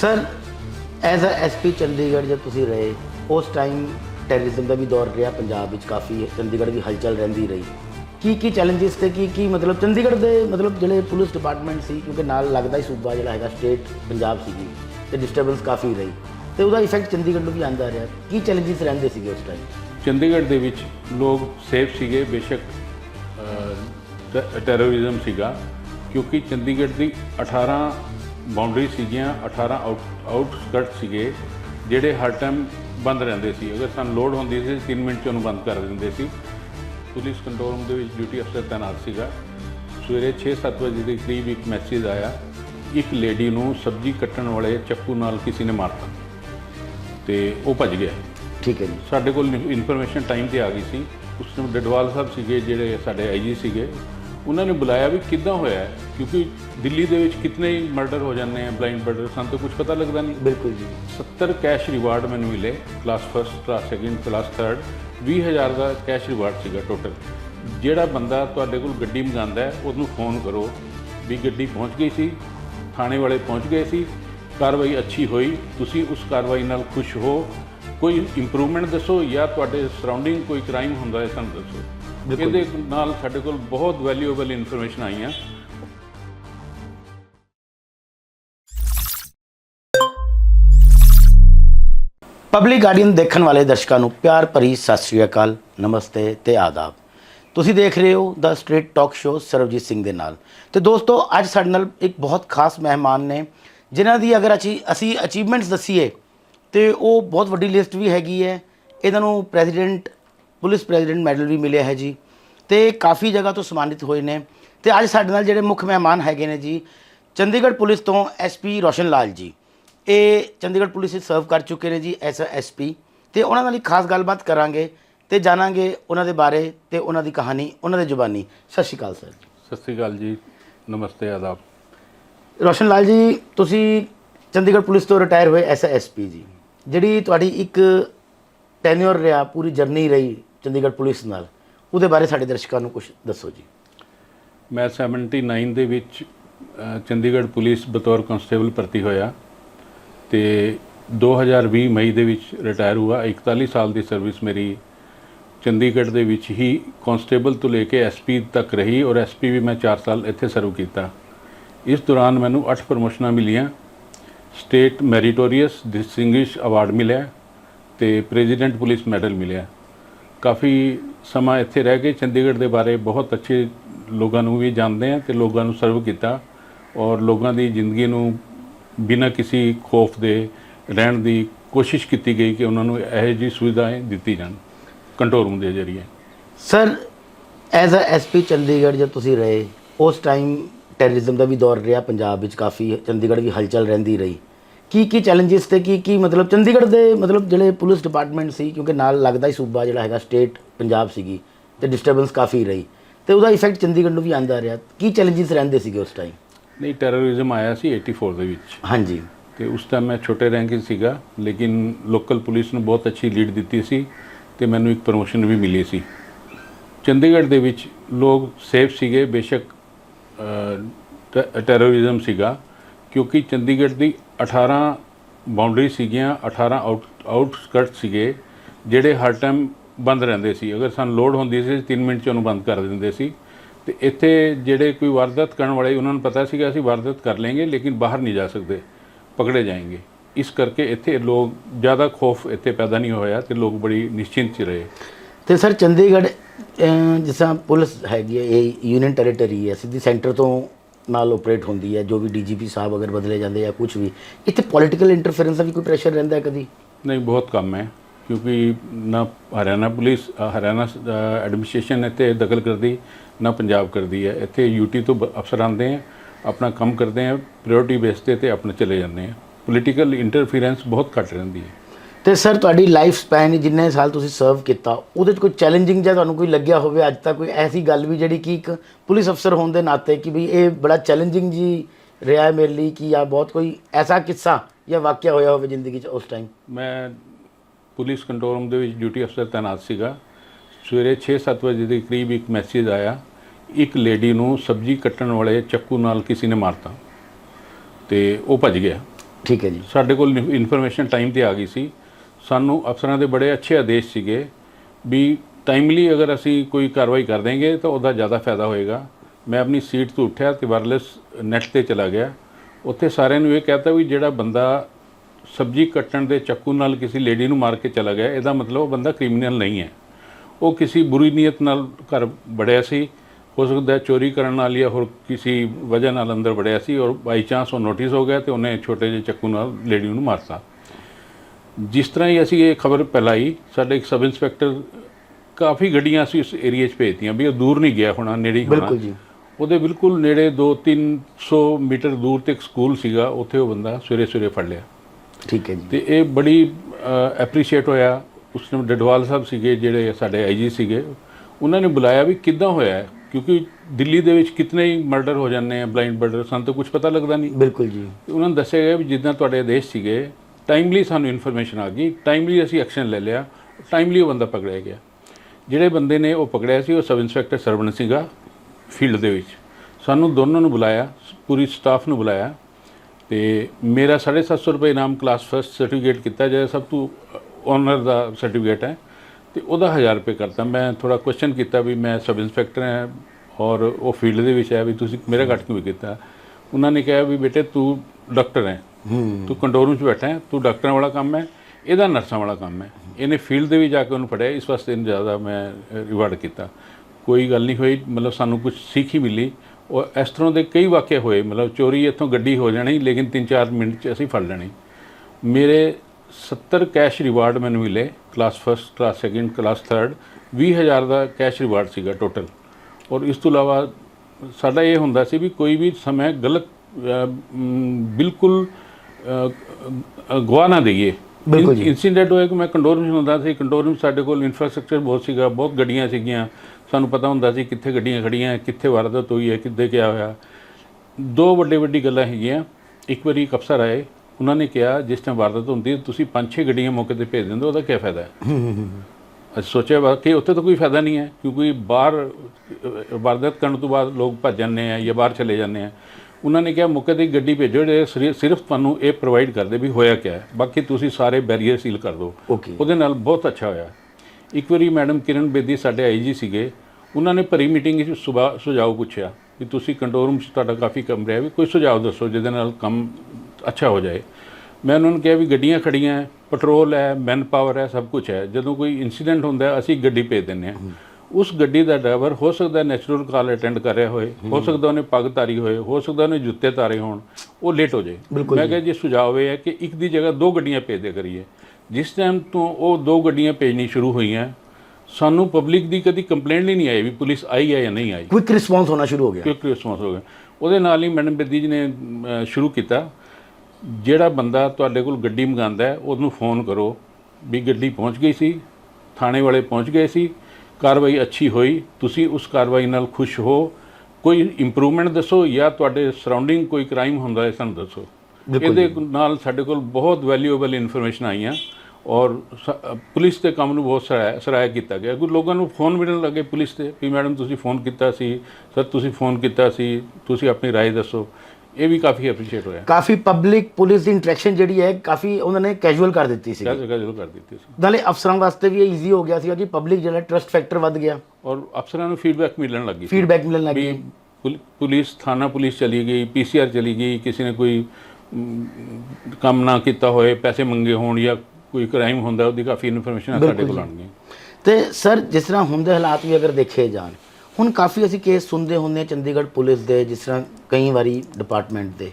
Sir as a SP Chandigarh ਜਦ ਤੁਸੀਂ ਰਹੇ ਉਸ ਟਾਈਮ ਟੈਰਰਿਜ਼ਮ ਦਾ ਵੀ ਦੌਰ ਰਿਹਾ ਪੰਜਾਬ ਵਿੱਚ ਕਾਫੀ ਚੰਡੀਗੜ੍ਹ ਵੀ ਹਲਚਲ ਰਹਿੰਦੀ ਰਹੀ ਕੀ ਕੀ ਚੈਲੰਜਸ ਤੇ ਕੀ ਕੀ ਮਤਲਬ ਚੰਡੀਗੜ੍ਹ ਦੇ ਮਤਲਬ ਜਿਹੜੇ ਪੁਲਿਸ ਡਿਪਾਰਟਮੈਂਟ ਸੀ ਕਿਉਂਕਿ ਨਾਲ ਲੱਗਦਾ ਹੀ ਸੂਬਾ ਜਿਹੜਾ ਹੈਗਾ ਸਟੇਟ ਪੰਜਾਬ ਸੀਗੀ ਤੇ ਡਿਸਟਰਬੈਂਸ ਕਾਫੀ ਰਹੀ ਤੇ ਉਹਦਾ ਇਫੈਕਟ ਚੰਡੀਗੜ੍ਹ ਨੂੰ ਵੀ ਆਂਦਾ ਰਿਹਾ ਕੀ ਚੈਲੰਜਸ ਰਹਿੰਦੇ ਸੀਗੇ ਉਸ ਟਾਈਮ ਚੰਡੀਗੜ੍ਹ ਦੇ ਵਿੱਚ ਲੋਕ ਸੇਫ ਸੀਗੇ ਬੇਸ਼ੱਕ ਟੈਰੋਰਿਜ਼ਮ ਸੀਗਾ ਕਿਉਂਕਿ ਚੰਡੀਗੜ੍ਹ ਦੀ 18 ਬਾਉਂਡਰੀ ਸੀਗੀਆਂ 18 ਆਊਟ ਆਊਟਸਕਰਟ ਸੀਗੇ ਜਿਹੜੇ ਹਰ ਟਾਈਮ ਬੰਦ ਰਹਿੰਦੇ ਸੀ। ਅਗਰ ਸਾਨੂੰ ਲੋਡ ਹੁੰਦੀ ਸੀ 3 ਮਿੰਟ 'ਚ ਉਹਨੂੰ ਬੰਦ ਕਰ ਦਿੰਦੇ ਸੀ। ਪੁਲਿਸ ਕੰਟਰੋਲ ਰੂਮ ਦੇ ਵਿੱਚ ਡਿਊਟੀ ਅਫਸਰ ਤਾਇਨਾਤ ਸੀਗਾ। ਸਵੇਰੇ 6-7 ਵਜੇ ਦੇ ਕਰੀਬ ਇੱਕ ਮੈਸੇਜ ਆਇਆ। ਇੱਕ ਲੇਡੀ ਨੂੰ ਸਬਜ਼ੀ ਕੱਟਣ ਵਾਲੇ ਚੱਕੂ ਨਾਲ ਕਿਸੇ ਨੇ ਮਾਰਤਾ। ਤੇ ਉਹ ਭੱਜ ਗਿਆ। ਠੀਕ ਹੈ ਜੀ। ਸਾਡੇ ਕੋਲ ਇਨਫੋਰਮੇਸ਼ਨ ਟਾਈਮ ਤੇ ਆ ਗਈ ਸੀ। ਉਸ ਨੂੰ ਡਡਵਾਲ ਸਾਹਿਬ ਸੀਗੇ ਜਿਹੜੇ ਸਾਡੇ ਆਈਜੀ ਸੀਗੇ ਉਹਨਾਂ ਨੇ ਬੁਲਾਇਆ ਵੀ ਕਿੱਦਾਂ ਹੋਇਆ? ਕਿਉਂਕਿ ਦਿੱਲੀ ਦੇ ਵਿੱਚ ਕਿਤਨੇ ਹੀ ਮਰਡਰ ਹੋ ਜਾਂਦੇ ਆ ਬਲਾਈਂਡ ਮਰਡਰ ਸਾਨੂੰ ਤਾਂ ਕੁਝ ਪਤਾ ਲੱਗਦਾ ਨਹੀਂ। ਬਿਲਕੁਲ ਜੀ। 70 ਕੈਸ਼ ਰਿਵਾਰਡ ਮੈਨੂੰ ਮਿਲੇ class first class second class third 20000 ਦਾ ਕੈਸ਼ ਰਿਵਾਰਡ ਸੀਗਾ ਟੋਟਲ ਜਿਹੜਾ ਬੰਦਾ ਤੁਹਾਡੇ ਕੋਲ ਗੱਡੀ ਮੰਗਾਉਂਦਾ ਹੈ ਉਹਨੂੰ ਫੋਨ ਕਰੋ ਵੀ ਗੱਡੀ ਪਹੁੰਚ ਗਈ ਸੀ ਥਾਣੇ ਵਾਲੇ ਪਹੁੰਚ ਗਏ ਸੀ ਕਾਰਵਾਈ ਅੱਛੀ ਹੋਈ ਤੁਸੀਂ ਉਸ ਕਾਰਵਾਈ ਨਾਲ ਖੁਸ਼ ਹੋ। ਕੋਈ ਇੰਪਰੂਵਮੈਂਟ ਦੱਸੋ ਜਾਂ ਤੁਹਾਡੇ ਸਰਾਊਂਡਿੰਗ ਕੋਈ ਕ੍ਰਾਈਮ ਹੁੰਦਾ ਹੈ ਸਾਨੂੰ ਦੱਸੋ। ਇਹਦੇ ਨਾਲ ਸਾਡੇ ਕੋਲ ਬਹੁਤ ਵੈਲਿਊਏਬਲ ਇਨਫੋਰਮੇਸ਼ਨ ਆਈਆਂ। ਪਬਲਿਕ ਗਾਰਡੀਅਨ ਦੇਖਣ ਵਾਲੇ ਦਰਸ਼ਕਾਂ ਨੂੰ ਪਿਆਰ ਭਰੀ ਸਤਿ ਸ੍ਰੀ ਅਕਾਲ ਨਮਸਤੇ ਤੇ ਆਦਾਬ। ਤੁਸੀਂ ਦੇਖ ਰਹੇ ਹੋ ਦਾ street talk show Sarvjeet Singh ਦੇ ਨਾਲ। ਤੇ ਦੋਸਤੋ ਅੱਜ ਸਾਡੇ ਨਾਲ ਇੱਕ ਬਹੁਤ ਖਾਸ ਮਹਿਮਾਨ ਨੇ ਜਿਨ੍ਹਾਂ ਦੀ ਅਗਰ ਅਸੀਂ ਅਸੀਂ ਅਚੀਵਮੈਂਟਸ ਦਸੀਏ ਤੇ ਉਹ ਬਹੁਤ ਵੱਡੀ ਲਿਸਟ ਵੀ ਹੈਗੀ ਹੈ। ਇਹਨਾਂ ਨੂੰ ਪ੍ਰੈਜ਼ੀਡੈਂਟ ਪੁਲਿਸ ਪ੍ਰੈਜ਼ੀਡੈਂਟ ਮੈਡਲ ਵੀ ਮਿਲਿਆ ਹੈ ਜੀ। ਤੇ ਕਾਫੀ ਜਗ੍ਹਾ ਤੋਂ ਸਨਮਾਨਿਤ ਹੋਏ ਨੇ। ਤੇ ਅੱਜ ਸਾਡੇ ਨਾਲ ਜਿਹੜੇ ਮੁੱਖ ਮਹਿਮਾਨ ਹੈਗੇ ਨੇ ਜੀ ਚੰਡੀਗੜ੍ਹ ਪੁਲਿਸ ਤੋਂ ਐਸਪੀ ਰੋਸ਼ਨ ਲਾਲ ਜੀ। ਇਹ ਚੰਡੀਗੜ੍ਹ ਪੁਲਿਸ ਵਿੱਚ ਸਰਵ ਕਰ ਚੁੱਕੇ ਨੇ ਜੀ ਐਸ ਐਸਪੀ ਤੇ ਉਹਨਾਂ ਨਾਲ ਇੱਕ ਖਾਸ ਗੱਲਬਾਤ ਕਰਾਂਗੇ ਤੇ ਜਾਣਾਂਗੇ ਉਹਨਾਂ ਦੇ ਬਾਰੇ ਤੇ ਉਹਨਾਂ ਦੀ ਕਹਾਣੀ ਉਹਨਾਂ ਦੇ ਜ਼ੁਬਾਨੀ। ਸਤਿ ਸ਼੍ਰੀ ਅਕਾਲ ਸਰ। ਸਤਿ ਸ੍ਰੀ ਅਕਾਲ ਜੀ। ਨਮਸਤੇ ਆਦਾਬ। ਰੋਸ਼ਨ ਲਾਲ ਜੀ ਤੁਸੀਂ ਚੰਡੀਗੜ੍ਹ ਪੁਲਿਸ ਤੋਂ ਰਿਟਾਇਰ ਹੋਏ ਐਸ ਐਸਪੀ ਜੀ। ਜਿਹੜੀ ਤੁਹਾਡੀ ਇੱਕ ਟੈਨਿਓਰ ਰਿਹਾ ਪੂਰੀ ਜਰਨੀ ਰਹੀ ਚੰਡੀਗੜ੍ਹ ਪੁਲਿਸ ਨਾਲ। ਉਹਦੇ ਬਾਰੇ ਸਾਡੇ ਦਰਸ਼ਕਾਂ ਨੂੰ ਕੁਝ ਦੱਸੋ ਜੀ। ਮੈਂ 79 ਦੇ ਵਿੱਚ ਚੰਡੀਗੜ੍ਹ ਪੁਲਿਸ ਬਤੌਰ ਕਨਸਟੇਬਲ ਭਰਤੀ ਹੋਇਆ ਤੇ 2020 ਮਈ ਦੇ ਵਿੱਚ ਰਿਟਾਇਰ ਹੁਆ 41 ਸਾਲ ਦੀ ਸਰਵਿਸ ਮੇਰੀ ਚੰਡੀਗੜ੍ਹ ਦੇ ਵਿੱਚ ਹੀ ਕਨਸਟੇਬਲ ਤੋਂ ਲੈ ਕੇ ਐਸਪੀ ਤੱਕ ਰਹੀ ਔਰ ਐਸਪੀ ਵੀ ਮੈਂ 4 ਸਾਲ ਇੱਥੇ ਸਰਵ ਕੀਤਾ। ਇਸ ਦੌਰਾਨ ਮੈਨੂੰ 8 ਪ੍ਰਮੋਸ਼ਨਾਂ ਮਿਲੀਆਂ। ਸਟੇਟ ਮੈਰੀਟੋਰੀਅਸ, ਡਿਸਟਿੰਗੁਇਸ਼ ਅਵਾਰਡ ਮਿਲਿਆ ਤੇ ਪ੍ਰੈਜ਼ੀਡੈਂਟ ਪੁਲਿਸ ਮੈਡਲ ਮਿਲਿਆ। ਕਾਫੀ ਸਮਾਂ ਇੱਥੇ ਰਹਿ ਕੇ ਚੰਡੀਗੜ੍ਹ ਦੇ ਬਾਰੇ ਬਹੁਤ ਅੱਛੇ ਲੋਕਾਂ ਨੂੰ ਵੀ ਜਾਣਦੇ ਆ ਤੇ ਲੋਕਾਂ ਨੂੰ ਸਰਵ ਕੀਤਾ ਔਰ ਲੋਕਾਂ ਦੀ ਜ਼ਿੰਦਗੀ ਨੂੰ ਬਿਨਾਂ ਕਿਸੇ ਖੌਫ ਦੇ ਰਹਿਣ ਦੀ ਕੋਸ਼ਿਸ਼ ਕੀਤੀ ਗਈ ਕਿ ਉਹਨਾਂ ਨੂੰ ਇਹੋ ਜਿਹੀ ਸੁਵਿਧਾएं ਦਿੱਤੀ ਜਾਣ, ਕੰਟਰੋਲ ਰੂਮ ਦੇ ਜ਼ਰੀਏ। Sir as a SP Chandigarh ਜਦ ਤੁਸੀਂ ਰਹੇ, ਉਸ ਟਾਈਮ ਟੈਰਰਿਜ਼ਮ ਦਾ ਵੀ ਦੌਰ ਰਿਹਾ, ਪੰਜਾਬ ਵਿੱਚ ਕਾਫੀ, ਚੰਡੀਗੜ੍ਹ ਵੀ ਹਲਚਲ ਰਹਿੰਦੀ ਰਹੀ। ਕੀ ਕੀ ਚੈਲੰਜਸ ਤੇ ਕੀ ਕੀ ਮਤਲਬ ਚੰਡੀਗੜ੍ਹ ਦੇ ਮਤਲਬ ਜਿਹੜੇ ਪੁਲਿਸ ਡਿਪਾਰਟਮੈਂਟ ਸੀ ਕਿਉਂਕਿ ਨਾਲ ਲੱਗਦਾ ਹੀ ਸੂਬਾ ਜਿਹੜਾ ਹੈਗਾ ਸਟੇਟ ਪੰਜਾਬ ਸੀਗੀ ਤੇ ਡਿਸਟਰਬੈਂਸ ਕਾਫੀ ਰਹੀ ਤੇ ਉਹਦਾ ਇਫੈਕਟ ਚੰਡੀਗੜ੍ਹ ਨੂੰ ਵੀ ਆਂਦਾ ਰਿਹਾ। ਕੀ ਚੈਲੰਜਸ ਰਹਿੰਦੇ ਸੀਗੇ ਉਸ ਟਾਈਮ ਨਹੀਂ ਟੈਰਰਿਜ਼ਮ ਆਇਆ ਸੀ 84 ਦੇ ਵਿੱਚ। ਹਾਂਜੀ। ਤੇ ਉਸ ਟਾਈਮ ਮੈਂ ਛੋਟੇ ਰੈਂਕ 'ਚ ਸੀਗਾ ਲੇਕਿਨ ਲੋਕਲ ਪੁਲਿਸ ਨੂੰ ਬਹੁਤ ਅੱਛੀ ਲੀਡ ਦਿੱਤੀ ਸੀ ਤੇ ਮੈਨੂੰ ਇੱਕ ਪ੍ਰਮੋਸ਼ਨ ਵੀ ਮਿਲੀ ਸੀ। ਚੰਡੀਗੜ੍ਹ ਦੇ ਵਿੱਚ ਲੋਕ ਸੇਫ ਸੀਗੇ ਬੇਸ਼ੱਕ ਟੈਰਰਿਜ਼ਮ ਸੀਗਾ। ਕਿਉਂਕਿ ਚੰਡੀਗੜ੍ਹ ਦੀ 18 ਬਾਉਂਡਰੀ ਸੀਗੀਆਂ 18 ਆਊਟ ਆਊਟਸਕਰਟ ਸੀਗੇ ਜਿਹੜੇ ਹਰ ਟਾਈਮ ਬੰਦ ਰਹਿੰਦੇ ਸੀ। ਅਗਰ ਸਾਨੂੰ ਲੋਡ ਹੁੰਦੀ ਸੀ 3 ਮਿੰਟ 'ਚ ਉਹਨੂੰ ਬੰਦ ਕਰ ਦਿੰਦੇ ਸੀ। ਤੇ ਇੱਥੇ ਜਿਹੜੇ ਕੋਈ ਵਾਰਦਾਤ ਕਰਨ ਵਾਲੇ ਉਹਨਾਂ ਨੂੰ ਪਤਾ ਸੀਗਾ ਅਸੀਂ ਵਾਰਦਾਤ ਕਰ ਲਵਾਂਗੇ ਲੇਕਿਨ ਬਾਹਰ ਨਹੀਂ ਜਾ ਸਕਦੇ ਪਕੜੇ ਜਾਏंगे ਇਸ ਕਰਕੇ ਇੱਥੇ ਲੋਕ ਜ਼ਿਆਦਾ ਖੌਫ ਇੱਥੇ ਪੈਦਾ ਨਹੀਂ ਹੋਇਆ ਤੇ ਲੋਕ ਬੜੀ ਨਿਸ਼ਚਿੰਤ ਚ ਰਹੇ। ਤੇ ਸਰ ਚੰਡੀਗੜ੍ਹ ਅਹ, ਜਿਸ ਤਰ੍ਹਾਂ ਪੁਲਿਸ ਹੈਗੀ ਹੈ ਇਹ ਯੂਨੀਅਨ ਟੈਰੀਟਰੀ ਹੈ ਸਿੱਧੀ ਸੈਂਟਰ ਤੋਂ ਨਾਲ ਆਪਰੇਟ ਹੁੰਦੀ ਹੈ, ਜੋ ਵੀ ਡੀਜੀਪੀ ਸਾਹਿਬ ਅਗਰ ਬਦਲੇ ਜਾਂਦੇ ਜਾਂ ਕੁਝ ਵੀ, ਇੱਥੇ ਪੋਲਿਟੀਕਲ ਇੰਟਰਫੇਰੈਂਸ ਦਾ ਵੀ ਕੋਈ ਪ੍ਰੈਸ਼ਰ ਰਹਿੰਦਾ ਹੈ ਕਦੀ? ਨਹੀਂ, ਬਹੁਤ ਕਮ ਹੈ, ਕਿਉਂਕਿ ਨਾ ਹਰਿਆਣਾ ਪੁਲਿਸ ਹਰਿਆਣਾ ਐਡਮਿਨਿਸਟ੍ਰੇਸ਼ਨ ਇੱਥੇ ਦਖਲ ਕਰਦੀ, ਨਾ ਪੰਜਾਬ ਕਰਦੀ ਹੈ। ਇੱਥੇ ਯੂਟੀ ਤੋਂ ਬ- ਅਫਸਰ ਆਉਂਦੇ ਆ ਆਪਣਾ ਕੰਮ ਕਰਦੇ ਆ ਪ੍ਰਾਇੋਰਟੀ ਬੇਸ ਤੇ ਤੇ ਆਪਣੇ ਚਲੇ ਜਾਂਦੇ ਆ ਪੋਲੀਟੀਕਲ ਇੰਟਰਫੀਰੈਂਸ ਬਹੁਤ ਘੱਟ ਰਹਿੰਦੀ ਹੈ। ਤੇ ਸਰ ਤੁਹਾਡੀ ਲਾਈਫ ਸਪੈਨ ਜਿੰਨੇ ਸਾਲ ਤੁਸੀਂ ਸਰਵ ਕੀਤਾ ਉਹਦੇ 'ਚ ਕੋਈ ਚੈਲੰਜਿੰਗ ਜਾਂ ਤੁਹਾਨੂੰ ਕੋਈ ਲੱਗਿਆ ਹੋਵੇ? ਅੱਜ ਤੱਕ ਕੋਈ ਐਸੀ ਗੱਲ ਵੀ ਜਿਹੜੀ ਕਿ ਇੱਕ ਪੁਲਿਸ ਅਫਸਰ ਹੋਣ ਦੇ ਨਾਤੇ ਕਿ ਵੀ ਇਹ ਬੜਾ ਚੈਲੰਜਿੰਗ ਜੀ ਰਿਹਾ ਹੈ ਮੇਰੇ ਲਈ ਕਿ ਜਾਂ ਬਹੁਤ ਕੋਈ ਐਸਾ ਕਿੱਸਾ ਜਾਂ ਵਾਕਿਆ ਹੋਇਆ ਹੋਵੇ ਜ਼ਿੰਦਗੀ 'ਚ ਉਸ ਟਾਈਮ ਮੈਂ ਪੁਲਿਸ ਕੰਟਰੋਲ ਰੂਮ ਦੇ ਵਿੱਚ ਡਿਊਟੀ ਅਫਸਰ ਤਾਇਨਾਤ ਸੀਗਾ। ਸਵੇਰੇ 6-7 ਵਜੇ ਦੇ ਕਰੀਬ ਇੱਕ ਮੈਸੇਜ ਆਇਆ ਇੱਕ ਲੇਡੀ ਨੂੰ ਸਬਜ਼ੀ ਕੱਟਣ ਵਾਲੇ ਚੱਕੂ ਨਾਲ ਕਿਸੇ ਨੇ ਮਾਰਤਾ ਤੇ ਉਹ ਭੱਜ ਗਿਆ। ਠੀਕ ਹੈ ਜੀ। ਸਾਡੇ ਕੋਲ ਇਨਫੋਰਮੇਸ਼ਨ ਟਾਈਮ ਤੇ ਆ ਗਈ ਸੀ। ਸਾਨੂੰ ਅਫਸਰਾਂ ਦੇ ਬੜੇ ਅੱਛੇ ਆਦੇਸ਼ ਸੀਗੇ ਵੀ ਟਾਈਮਲੀ ਅਗਰ ਅਸੀਂ ਕੋਈ ਕਾਰਵਾਈ ਕਰ ਦੇਂਗੇ ਤਾਂ ਉਹਦਾ ਜ਼ਿਆਦਾ ਫਾਇਦਾ ਹੋਏਗਾ। ਮੈਂ ਆਪਣੀ ਸੀਟ ਤੋਂ ਉੱਠਿਆ ਤੇ ਵਾਇਰਲੈਸ ਨੈਟ ਤੇ ਚਲਾ ਗਿਆ। ਉੱਥੇ ਸਾਰਿਆਂ ਨੂੰ ਇਹ ਕਹਤਾ ਵੀ ਜਿਹੜਾ ਬੰਦਾ ਸਬਜ਼ੀ ਕੱਟਣ ਦੇ ਚੱਕੂ ਨਾਲ ਕਿਸੇ ਲੇਡੀ ਨੂੰ ਮਾਰ ਕੇ ਚਲਾ ਗਿਆ, ਇਹਦਾ ਮਤਲਬ ਉਹ ਬੰਦਾ ਕ੍ਰਿਮੀਨਲ ਨਹੀਂ ਹੈ। ਉਹ ਕਿਸੇ ਬੁਰੀ ਨੀਅਤ ਨਾਲ ਘਰ ਵੜਿਆ ਸੀ, ਹੋ ਸਕਦਾ ਚੋਰੀ ਕਰਨ ਨਾਲ ਜਾਂ ਹੋਰ ਕਿਸੇ ਵਜ੍ਹਾ ਨਾਲ ਅੰਦਰ ਵੜਿਆ ਸੀ ਔਰ ਬਾਈ ਚਾਂਸ ਉਹ ਨੋਟਿਸ ਹੋ ਗਿਆ ਤੇ ਉਹਨੇ ਛੋਟੇ ਜਿਹੇ ਚੱਕੂ ਨਾਲ ਲੇਡੀ ਨੂੰ ਮਾਰਤਾ। ਜਿਸ ਤਰ੍ਹਾਂ ਹੀ ਅਸੀਂ ਇਹ ਖਬਰ ਫੈਲਾਈ ਸਾਡੇ ਇੱਕ ਸਬ ਇੰਸਪੈਕਟਰ ਕਾਫੀ ਗੱਡੀਆਂ ਅਸੀਂ ਉਸ ਏਰੀਆ 'ਚ ਭੇਜਤੀਆਂ ਵੀ ਉਹ ਦੂਰ ਨਹੀਂ ਗਿਆ ਹੋਣਾ ਨੇੜੇ ਹੀ ਹੋਣਾ। ਬਿਲਕੁਲ ਜੀ। ਉਹਦੇ ਬਿਲਕੁਲ ਨੇੜੇ 2-300 ਮੀਟਰ ਦੂਰ ਤੇ ਇੱਕ ਸਕੂਲ ਸੀਗਾ ਉੱਥੇ ਉਹ ਬੰਦਾ ਸਵੇਰੇ ਸਵੇਰੇ ਫੜ ਲਿਆ। ਠੀਕ ਹੈ ਜੀ। ਤੇ ਇਹ ਬੜੀ ਐਪਰੀਸ਼ੀਏਟ ਹੋਇਆ। ਉਸ ਟਾਈਮ ਡਡਵਾਲ ਸਾਹਿਬ ਸੀਗੇ ਜਿਹੜੇ ਸਾਡੇ ਆਈਜੀ ਸੀਗੇ ਉਹਨਾਂ ਨੇ ਬੁਲਾਇਆ ਵੀ ਕਿੱਦਾਂ ਹੋਇਆ ਹੈ? ਕਿਉਂਕਿ ਦਿੱਲੀ ਦੇ ਵਿੱਚ ਕਿਤਨੇ ਹੀ ਮਰਡਰ ਹੋ ਜਾਂਦੇ ਆ ਬਲਾਈਂਡ ਮਰਡਰ ਸਾਨੂੰ ਤਾਂ ਕੁਝ ਪਤਾ ਲੱਗਦਾ ਨਹੀਂ। ਬਿਲਕੁਲ ਜੀ। ਉਹਨਾਂ ਨੂੰ ਦੱਸਿਆ ਗਿਆ ਵੀ ਜਿੱਦਾਂ ਤੁਹਾਡੇ ਆਦੇਸ਼ ਸੀਗੇ ਟਾਈਮਲੀ ਸਾਨੂੰ ਇਨਫੋਰਮੇਸ਼ਨ ਆ ਗਈ। ਟਾਈਮਲੀ ਅਸੀਂ ਐਕਸ਼ਨ ਲੈ ਲਿਆ। ਟਾਈਮਲੀ ਉਹ ਬੰਦਾ ਪਕੜਿਆ ਗਿਆ। ਜਿਹੜੇ ਬੰਦੇ ਨੇ ਉਹ ਪਕੜਿਆ ਸੀ, ਉਹ ਸਬ ਇੰਸਪੈਕਟਰ ਸਰਵਣ ਸੀਗਾ ਫੀਲਡ ਦੇ ਵਿੱਚ। ਸਾਨੂੰ ਦੋਨੋਂ ਨੂੰ ਬੁਲਾਇਆ, ਪੂਰੀ ਸਟਾਫ ਨੂੰ ਬੁਲਾਇਆ। ਤੇ ਮੇਰਾ 750 ਰੁਪਏ ਇਨਾਮ ਕਲਾਸ ਫਸਟ ਸਰਟੀਫਿਕੇਟ ਕੀਤਾ ਜਿਹੜਾ ਸਭ ਤੋਂ ਓਨਰ ਦਾ ਸਰਟੀਫਿਕੇਟ ਹੈ। ਤੇ ਉਹਦਾ 1000 ਰੁਪਏ ਕਰਤਾ। ਮੈਂ ਥੋੜਾ ਕੁਐਸਚਨ ਕੀਤਾ ਵੀ ਮੈਂ ਸਬ ਇੰਸਪੈਕਟਰ ਹਾਂ ਔਰ ਉਹ ਫੀਲਡ ਦੇ ਵਿੱਚ ਹੈ ਵੀ ਤੁਸੀਂ ਮੇਰਾ ਘੱਟ ਕਿਉਂ ਕੀਤਾ? ਉਹਨਾਂ ਨੇ ਕਿਹਾ ਵੀ ਬੇਟੇ ਤੂੰ ਡਾਕਟਰ ਹੈ। ਤੂੰ ਰੂਮ 'ਚ ਬੈਠਾ ਹੈ ਤੂੰ ਡਾਕਟਰਾਂ ਵਾਲਾ ਕੰਮ ਹੈ ਇਹਦਾ ਨਰਸਾਂ ਵਾਲਾ ਕੰਮ ਹੈ। ਇਹਨੇ ਫੀਲਡ ਦੇ ਵਿੱਚ ਜਾ ਕੇ ਉਹਨੂੰ ਪੜਿਆ ਇਸ ਵਾਸਤੇ ਇਹਨੂੰ ਜ਼ਿਆਦਾ ਮੈਂ ਰਿਵਾਰਡ ਕੀਤਾ। ਕੋਈ ਗੱਲ ਨਹੀਂ ਹੋਈ ਮਤਲਬ ਸਾਨੂੰ ਕੁਝ ਸਿੱਖ ਹੀ ਮਿਲੀ। ਉਹ ਇਸ ਤਰ੍ਹਾਂ ਦੇ ਕਈ ਵਾਕਿਆ ਹੋਏ ਮਤਲਬ ਚੋਰੀ ਇੱਥੋਂ ਗੱਡੀ ਹੋ ਜਾਣੀ ਲੇਕਿਨ 3-4 ਮਿੰਟ 'ਚ ਅਸੀਂ ਫੜ ਲੈਣੀ। ਮੇਰੇ 70 ਕੈਸ਼ ਰਿਵਾਰਡ ਮੈਨੂੰ ਮਿਲੇ class first class second class third 20000 ਦਾ ਕੈਸ਼ ਰਿਵਾਰਡ ਸੀਗਾ ਟੋਟਲ ਔਰ ਇਸ ਤੋਂ ਇਲਾਵਾ ਸਾਡਾ ਇਹ ਹੁੰਦਾ ਸੀ ਵੀ ਕੋਈ ਵੀ ਸਮੇਂ ਗਲਤ ਬਿਲਕੁਲ ਗਵਾ ਨਾ ਦਈਏ। ਬਿਲਕੁਲ ਜੀ। ਇਨਸੀਡੈਂਟ ਹੋਇਆ ਕਿ ਮੈਂ ਕੰਟਰੋਲ ਰੂਮ 'ਚ ਹੁੰਦਾ ਸੀ। ਕੰਟਰੋਲ ਰੂਮ 'ਚ ਸਾਡੇ ਕੋਲ ਇਨਫਰਾਸਟ੍ਰਕਚਰ ਬਹੁਤ ਸੀਗਾ ਬਹੁਤ ਗੱਡੀਆਂ ਸੀਗੀਆਂ। ਸਾਨੂੰ ਪਤਾ ਹੁੰਦਾ ਸੀ ਕਿੱਥੇ ਗੱਡੀਆਂ ਖੜੀਆਂ ਕਿੱਥੇ ਵਾਰਦਾਤ ਹੋਈ ਹੈ ਕਿੱਥੇ ਕਿਆ ਹੋਇਆ। ਦੋ ਵੱਡੇ ਵੱਡੀ ਗੱਲਾਂ ਹੈਗੀਆਂ। ਇੱਕ ਵਾਰੀ ਇੱਕ ਅਫਸਰ ਆਏ। ਉਹਨਾਂ ਨੇ ਕਿਹਾ ਜਿਸ ਟਾਈਮ ਵਾਰਦਾਤ ਹੁੰਦੀ ਤੁਸੀਂ ਪੰਜ ਛੇ ਗੱਡੀਆਂ ਮੌਕੇ ਤੇ ਭੇਜ ਦਿੰਦੇ ਉਹਦਾ ਕੀ ਫਾਇਦਾ ਹੈ? ਅਸੀਂ ਸੋਚਿਆ ਕਿ ਉੱਥੇ ਤਾਂ ਕੋਈ ਫਾਇਦਾ ਨਹੀਂ ਹੈ ਕਿਉਂਕਿ ਬਾਹਰ ਵਾਰਦਾਤ ਕਰਨ ਤੋਂ ਬਾਅਦ ਲੋਕ ਭੱਜ ਜਾਂਦੇ ਆ ਜਾਂ ਬਾਹਰ ਚਲੇ ਜਾਂਦੇ ਆ। ਉਹਨਾਂ ਨੇ ਕਿਹਾ ਮੌਕੇ ਤੇ ਇੱਕ ਗੱਡੀ ਭੇਜੋ ਜਿਹੜੇ ਸਿਰ- ਸਿਰਫ ਤੁਹਾਨੂੰ ਇਹ ਪ੍ਰੋਵਾਈਡ ਕਰਦੇ ਵੀ ਹੋਇਆ ਕਿਆ ਹੈ। ਬਾਕੀ ਤੁਸੀਂ ਸਾਰੇ ਬੈਰੀਅਰ ਸੀਲ ਕਰ ਦਿਓ। ਉਹਦੇ ਨਾਲ ਬਹੁਤ ਅੱਛਾ ਹੋਇਆ। ਇੱਕ ਵਾਰੀ ਮੈਡਮ ਕਿਰਨ ਬੇਦੀ ਸਾਡੇ ਆਈਜੀ ਸੀਗੇ। ਉਹਨਾਂ ਨੇ ਭਰੀ ਮੀਟਿੰਗ ਵਿੱਚ ਸੁਭਾ ਸੁਝਾਅ ਪੁੱਛਿਆ ਕਿ ਤੁਸੀਂ ਕੰਟਰੋਲ ਰੂਮ 'ਚ ਤੁਹਾਡਾ ਕਾਫੀ ਕੰਮ ਰਿਹਾ ਵੀ ਕੋਈ ਸੁਝਾਅ ਦੱਸੋ ਜਿਹਦੇ ਨਾਲ ਕੰਮ ਅੱਛਾ ਹੋ ਜਾਏ। ਮੈਂ ਉਹਨਾਂ ਨੂੰ ਕਿਹਾ ਵੀ ਗੱਡੀਆਂ ਖੜੀਆਂ ਹੈ ਪੈਟਰੋਲ ਹੈ ਮੈਨ ਪਾਵਰ ਹੈ ਸਭ ਕੁਝ ਹੈ। ਜਦੋਂ ਕੋਈ ਇਨਸੀਡੈਂਟ ਹੁੰਦਾ ਅਸੀਂ ਗੱਡੀ ਭੇਜ ਦਿੰਦੇ ਹਾਂ। ਉਸ ਗੱਡੀ ਦਾ ਡਰਾਈਵਰ ਹੋ ਸਕਦਾ ਨੈਚੁਰਲ ਕਾਲ ਅਟੈਂਡ ਕਰ ਰਿਹਾ ਹੋਏ ਹੋ ਸਕਦਾ ਉਹਨੇ ਪੱਗ ਤਾਰੀ ਹੋਏ ਹੋ ਸਕਦਾ ਉਹਨੇ ਜੁੱਤੇ ਤਾਰੇ ਹੋਣ ਉਹ ਲੇਟ ਹੋ ਜਾਏ। ਮੈਂ ਕਿਹਾ ਜੀ ਸੁਝਾਅ ਇਹ ਹੈ ਕਿ ਇੱਕ ਦੀ ਜਗ੍ਹਾ ਦੋ ਗੱਡੀਆਂ ਭੇਜ ਦਿਆ ਕਰੀਏ। ਜਿਸ ਟਾਈਮ ਤੋਂ ਉਹ ਦੋ ਗੱਡੀਆਂ ਭੇਜਣੀ ਸ਼ੁਰੂ ਹੋਈਆਂ ਸਾਨੂੰ ਪਬਲਿਕ ਦੀ ਕਦੀ ਕੰਪਲੇਂਟ ਹੀ ਨਹੀਂ ਆਈ ਵੀ ਪੁਲਿਸ ਆਈ ਹੈ ਜਾਂ ਨਹੀਂ ਆਈ। ਕੁਇਕ ਰਿਸਪੌਂਸ ਹੋਣਾ ਸ਼ੁਰੂ ਹੋ ਗਿਆ। ਕਿਉਂਕਿ ਰਿਸਪੌਂਸ ਹੋ ਗਿਆ। ਉਹਦੇ ਨਾਲ ਹੀ ਮੈਡਮ ਬੇਦੀ ਜੀ ਨੇ ਸ਼ੁਰੂ ਕੀਤਾ। ਜਿਹੜਾ ਬੰਦਾ ਤੁਹਾਡੇ ਕੋਲ ਗੱਡੀ ਮੰਗਾਉਂਦਾ ਹੈ ਉਹਨੂੰ ਫੋਨ ਕਰੋ ਵੀ ਗੱਡੀ ਪਹੁੰਚ ਗਈ ਸੀ ਥਾਣੇ ਵਾਲੇ ਪਹੁੰਚ ਗਏ ਸੀ ਕਾਰਵਾਈ ਅੱਛੀ ਹੋਈ ਤੁਸੀਂ ਉਸ ਕਾਰਵਾਈ ਨਾਲ ਖੁਸ਼ ਹੋ ਕੋਈ ਇੰਪਰੂਵਮੈਂਟ ਦੱਸੋ ਜਾਂ ਤੁਹਾਡੇ ਸਰਾਊਂਡਿੰਗ ਕੋਈ ਕ੍ਰਾਈਮ ਹੁੰਦਾ ਹੈ ਸਾਨੂੰ ਦੱਸੋ ਬਿਲਕੁਲ ਇਹਦੇ ਨਾਲ ਸਾਡੇ ਕੋਲ ਬਹੁਤ ਵੈਲਿਊਏਬਲ ਇਨਫੋਰਮੇਸ਼ਨ ਆਈਆਂ ਔਰ ਸ- ਅ, ਪੁਲਿਸ ਦੇ ਕੰਮ ਨੂੰ ਬਹੁਤ ਸਰਾਇਆ ਸਰਾਇਆ ਕੀਤਾ ਗਿਆ ਕਿਉਂਕਿ ਲੋਕਾਂ ਨੂੰ ਫੋਨ ਮਿਲਣ ਲੱਗੇ ਪੁਲਿਸ ਤੇ ਵੀ ਮੈਡਮ ਤੁਸੀਂ ਫੋਨ ਕੀਤਾ ਸੀ ਸਰ ਤੁਸੀਂ ਫੋਨ ਕੀਤਾ ਸੀ ਤੁਸੀਂ ਆਪਣੀ رائے ਦੱਸੋ ਇਹ ਵੀ ਕਾਫੀ ਐਪਰੀਸ਼ੀਏਟ ਹੋਇਆ। ਕਾਫੀ ਪਬਲਿਕ ਪੁਲਿਸ ਦੀ ਇੰਟਰੈਕਸ਼ਨ ਜਿਹੜੀ ਹੈ ਕਾਫੀ ਉਹਨਾਂ ਨੇ ਕੈਜੂਅਲ ਕਰ ਦਿੱਤੀ ਸੀ ਜਗ੍ਹਾ ਜ਼ਰੂਰ ਕਰ ਦਿੱਤੀ ਸੀ। ਨਾਲੇ ਅਫਸਰਾਂ ਵਾਸਤੇ ਵੀ ਇਹ ਈਜ਼ੀ ਹੋ ਗਿਆ ਸੀਗਾ ਕਿ ਪਬਲਿਕ ਜਿਹੜਾ ਟਰਸਟ ਫੈਕਟਰ ਵੱਧ ਗਿਆ। ਔਰ ਅਫਸਰਾਂ ਨੂੰ ਫੀਡਬੈਕ ਮਿਲਣ ਲੱਗੀ ਫੀਡਬੈਕ ਮਿਲਣ ਲੱਗ। ਪੁਲਿਸ ਥਾਣਾ ਪੁਲਿਸ ਚਲੀ ਗਈ ਪੀਸੀਆਰ ਚਲੀ ਗਈ ਕਿਸੇ ਨੇ ਕੋਈ ਕੰਮ ਨਾ ਕੀਤਾ ਹੋਏ ਪੈਸੇ ਮੰਗੇ ਹੋਣ ਜਾਂ ਕੋਈ ਕ੍ਰਾਈਮ ਹੁੰਦਾ ਉਹਦੀ ਕਾਫੀ ਇਨਫੋਰਮੇਸ਼ਨ ਸਾਡੇ ਕੋਲ ਜੀ। ਆਉਣਗੀਆਂ। ਤੇ ਸਰ ਜਿਸ ਤਰ੍ਹਾਂ ਹੁਣ ਦੇ ਹਾਲਾਤ ਵੀ ਅਗਰ ਦੇਖੇ ਜਾਣ ਹੁਣ ਕਾਫੀ ਅਸੀਂ ਕੇਸ ਸੁਣਦੇ ਹੁੰਦੇ ਹਾਂ ਚੰਡੀਗੜ੍ਹ ਪੁਲਿਸ ਦੇ ਜਿਸ ਤਰ੍ਹਾਂ ਕਈ ਵਾਰੀ ਡਿਪਾਰਟਮੈਂਟ ਦੇ।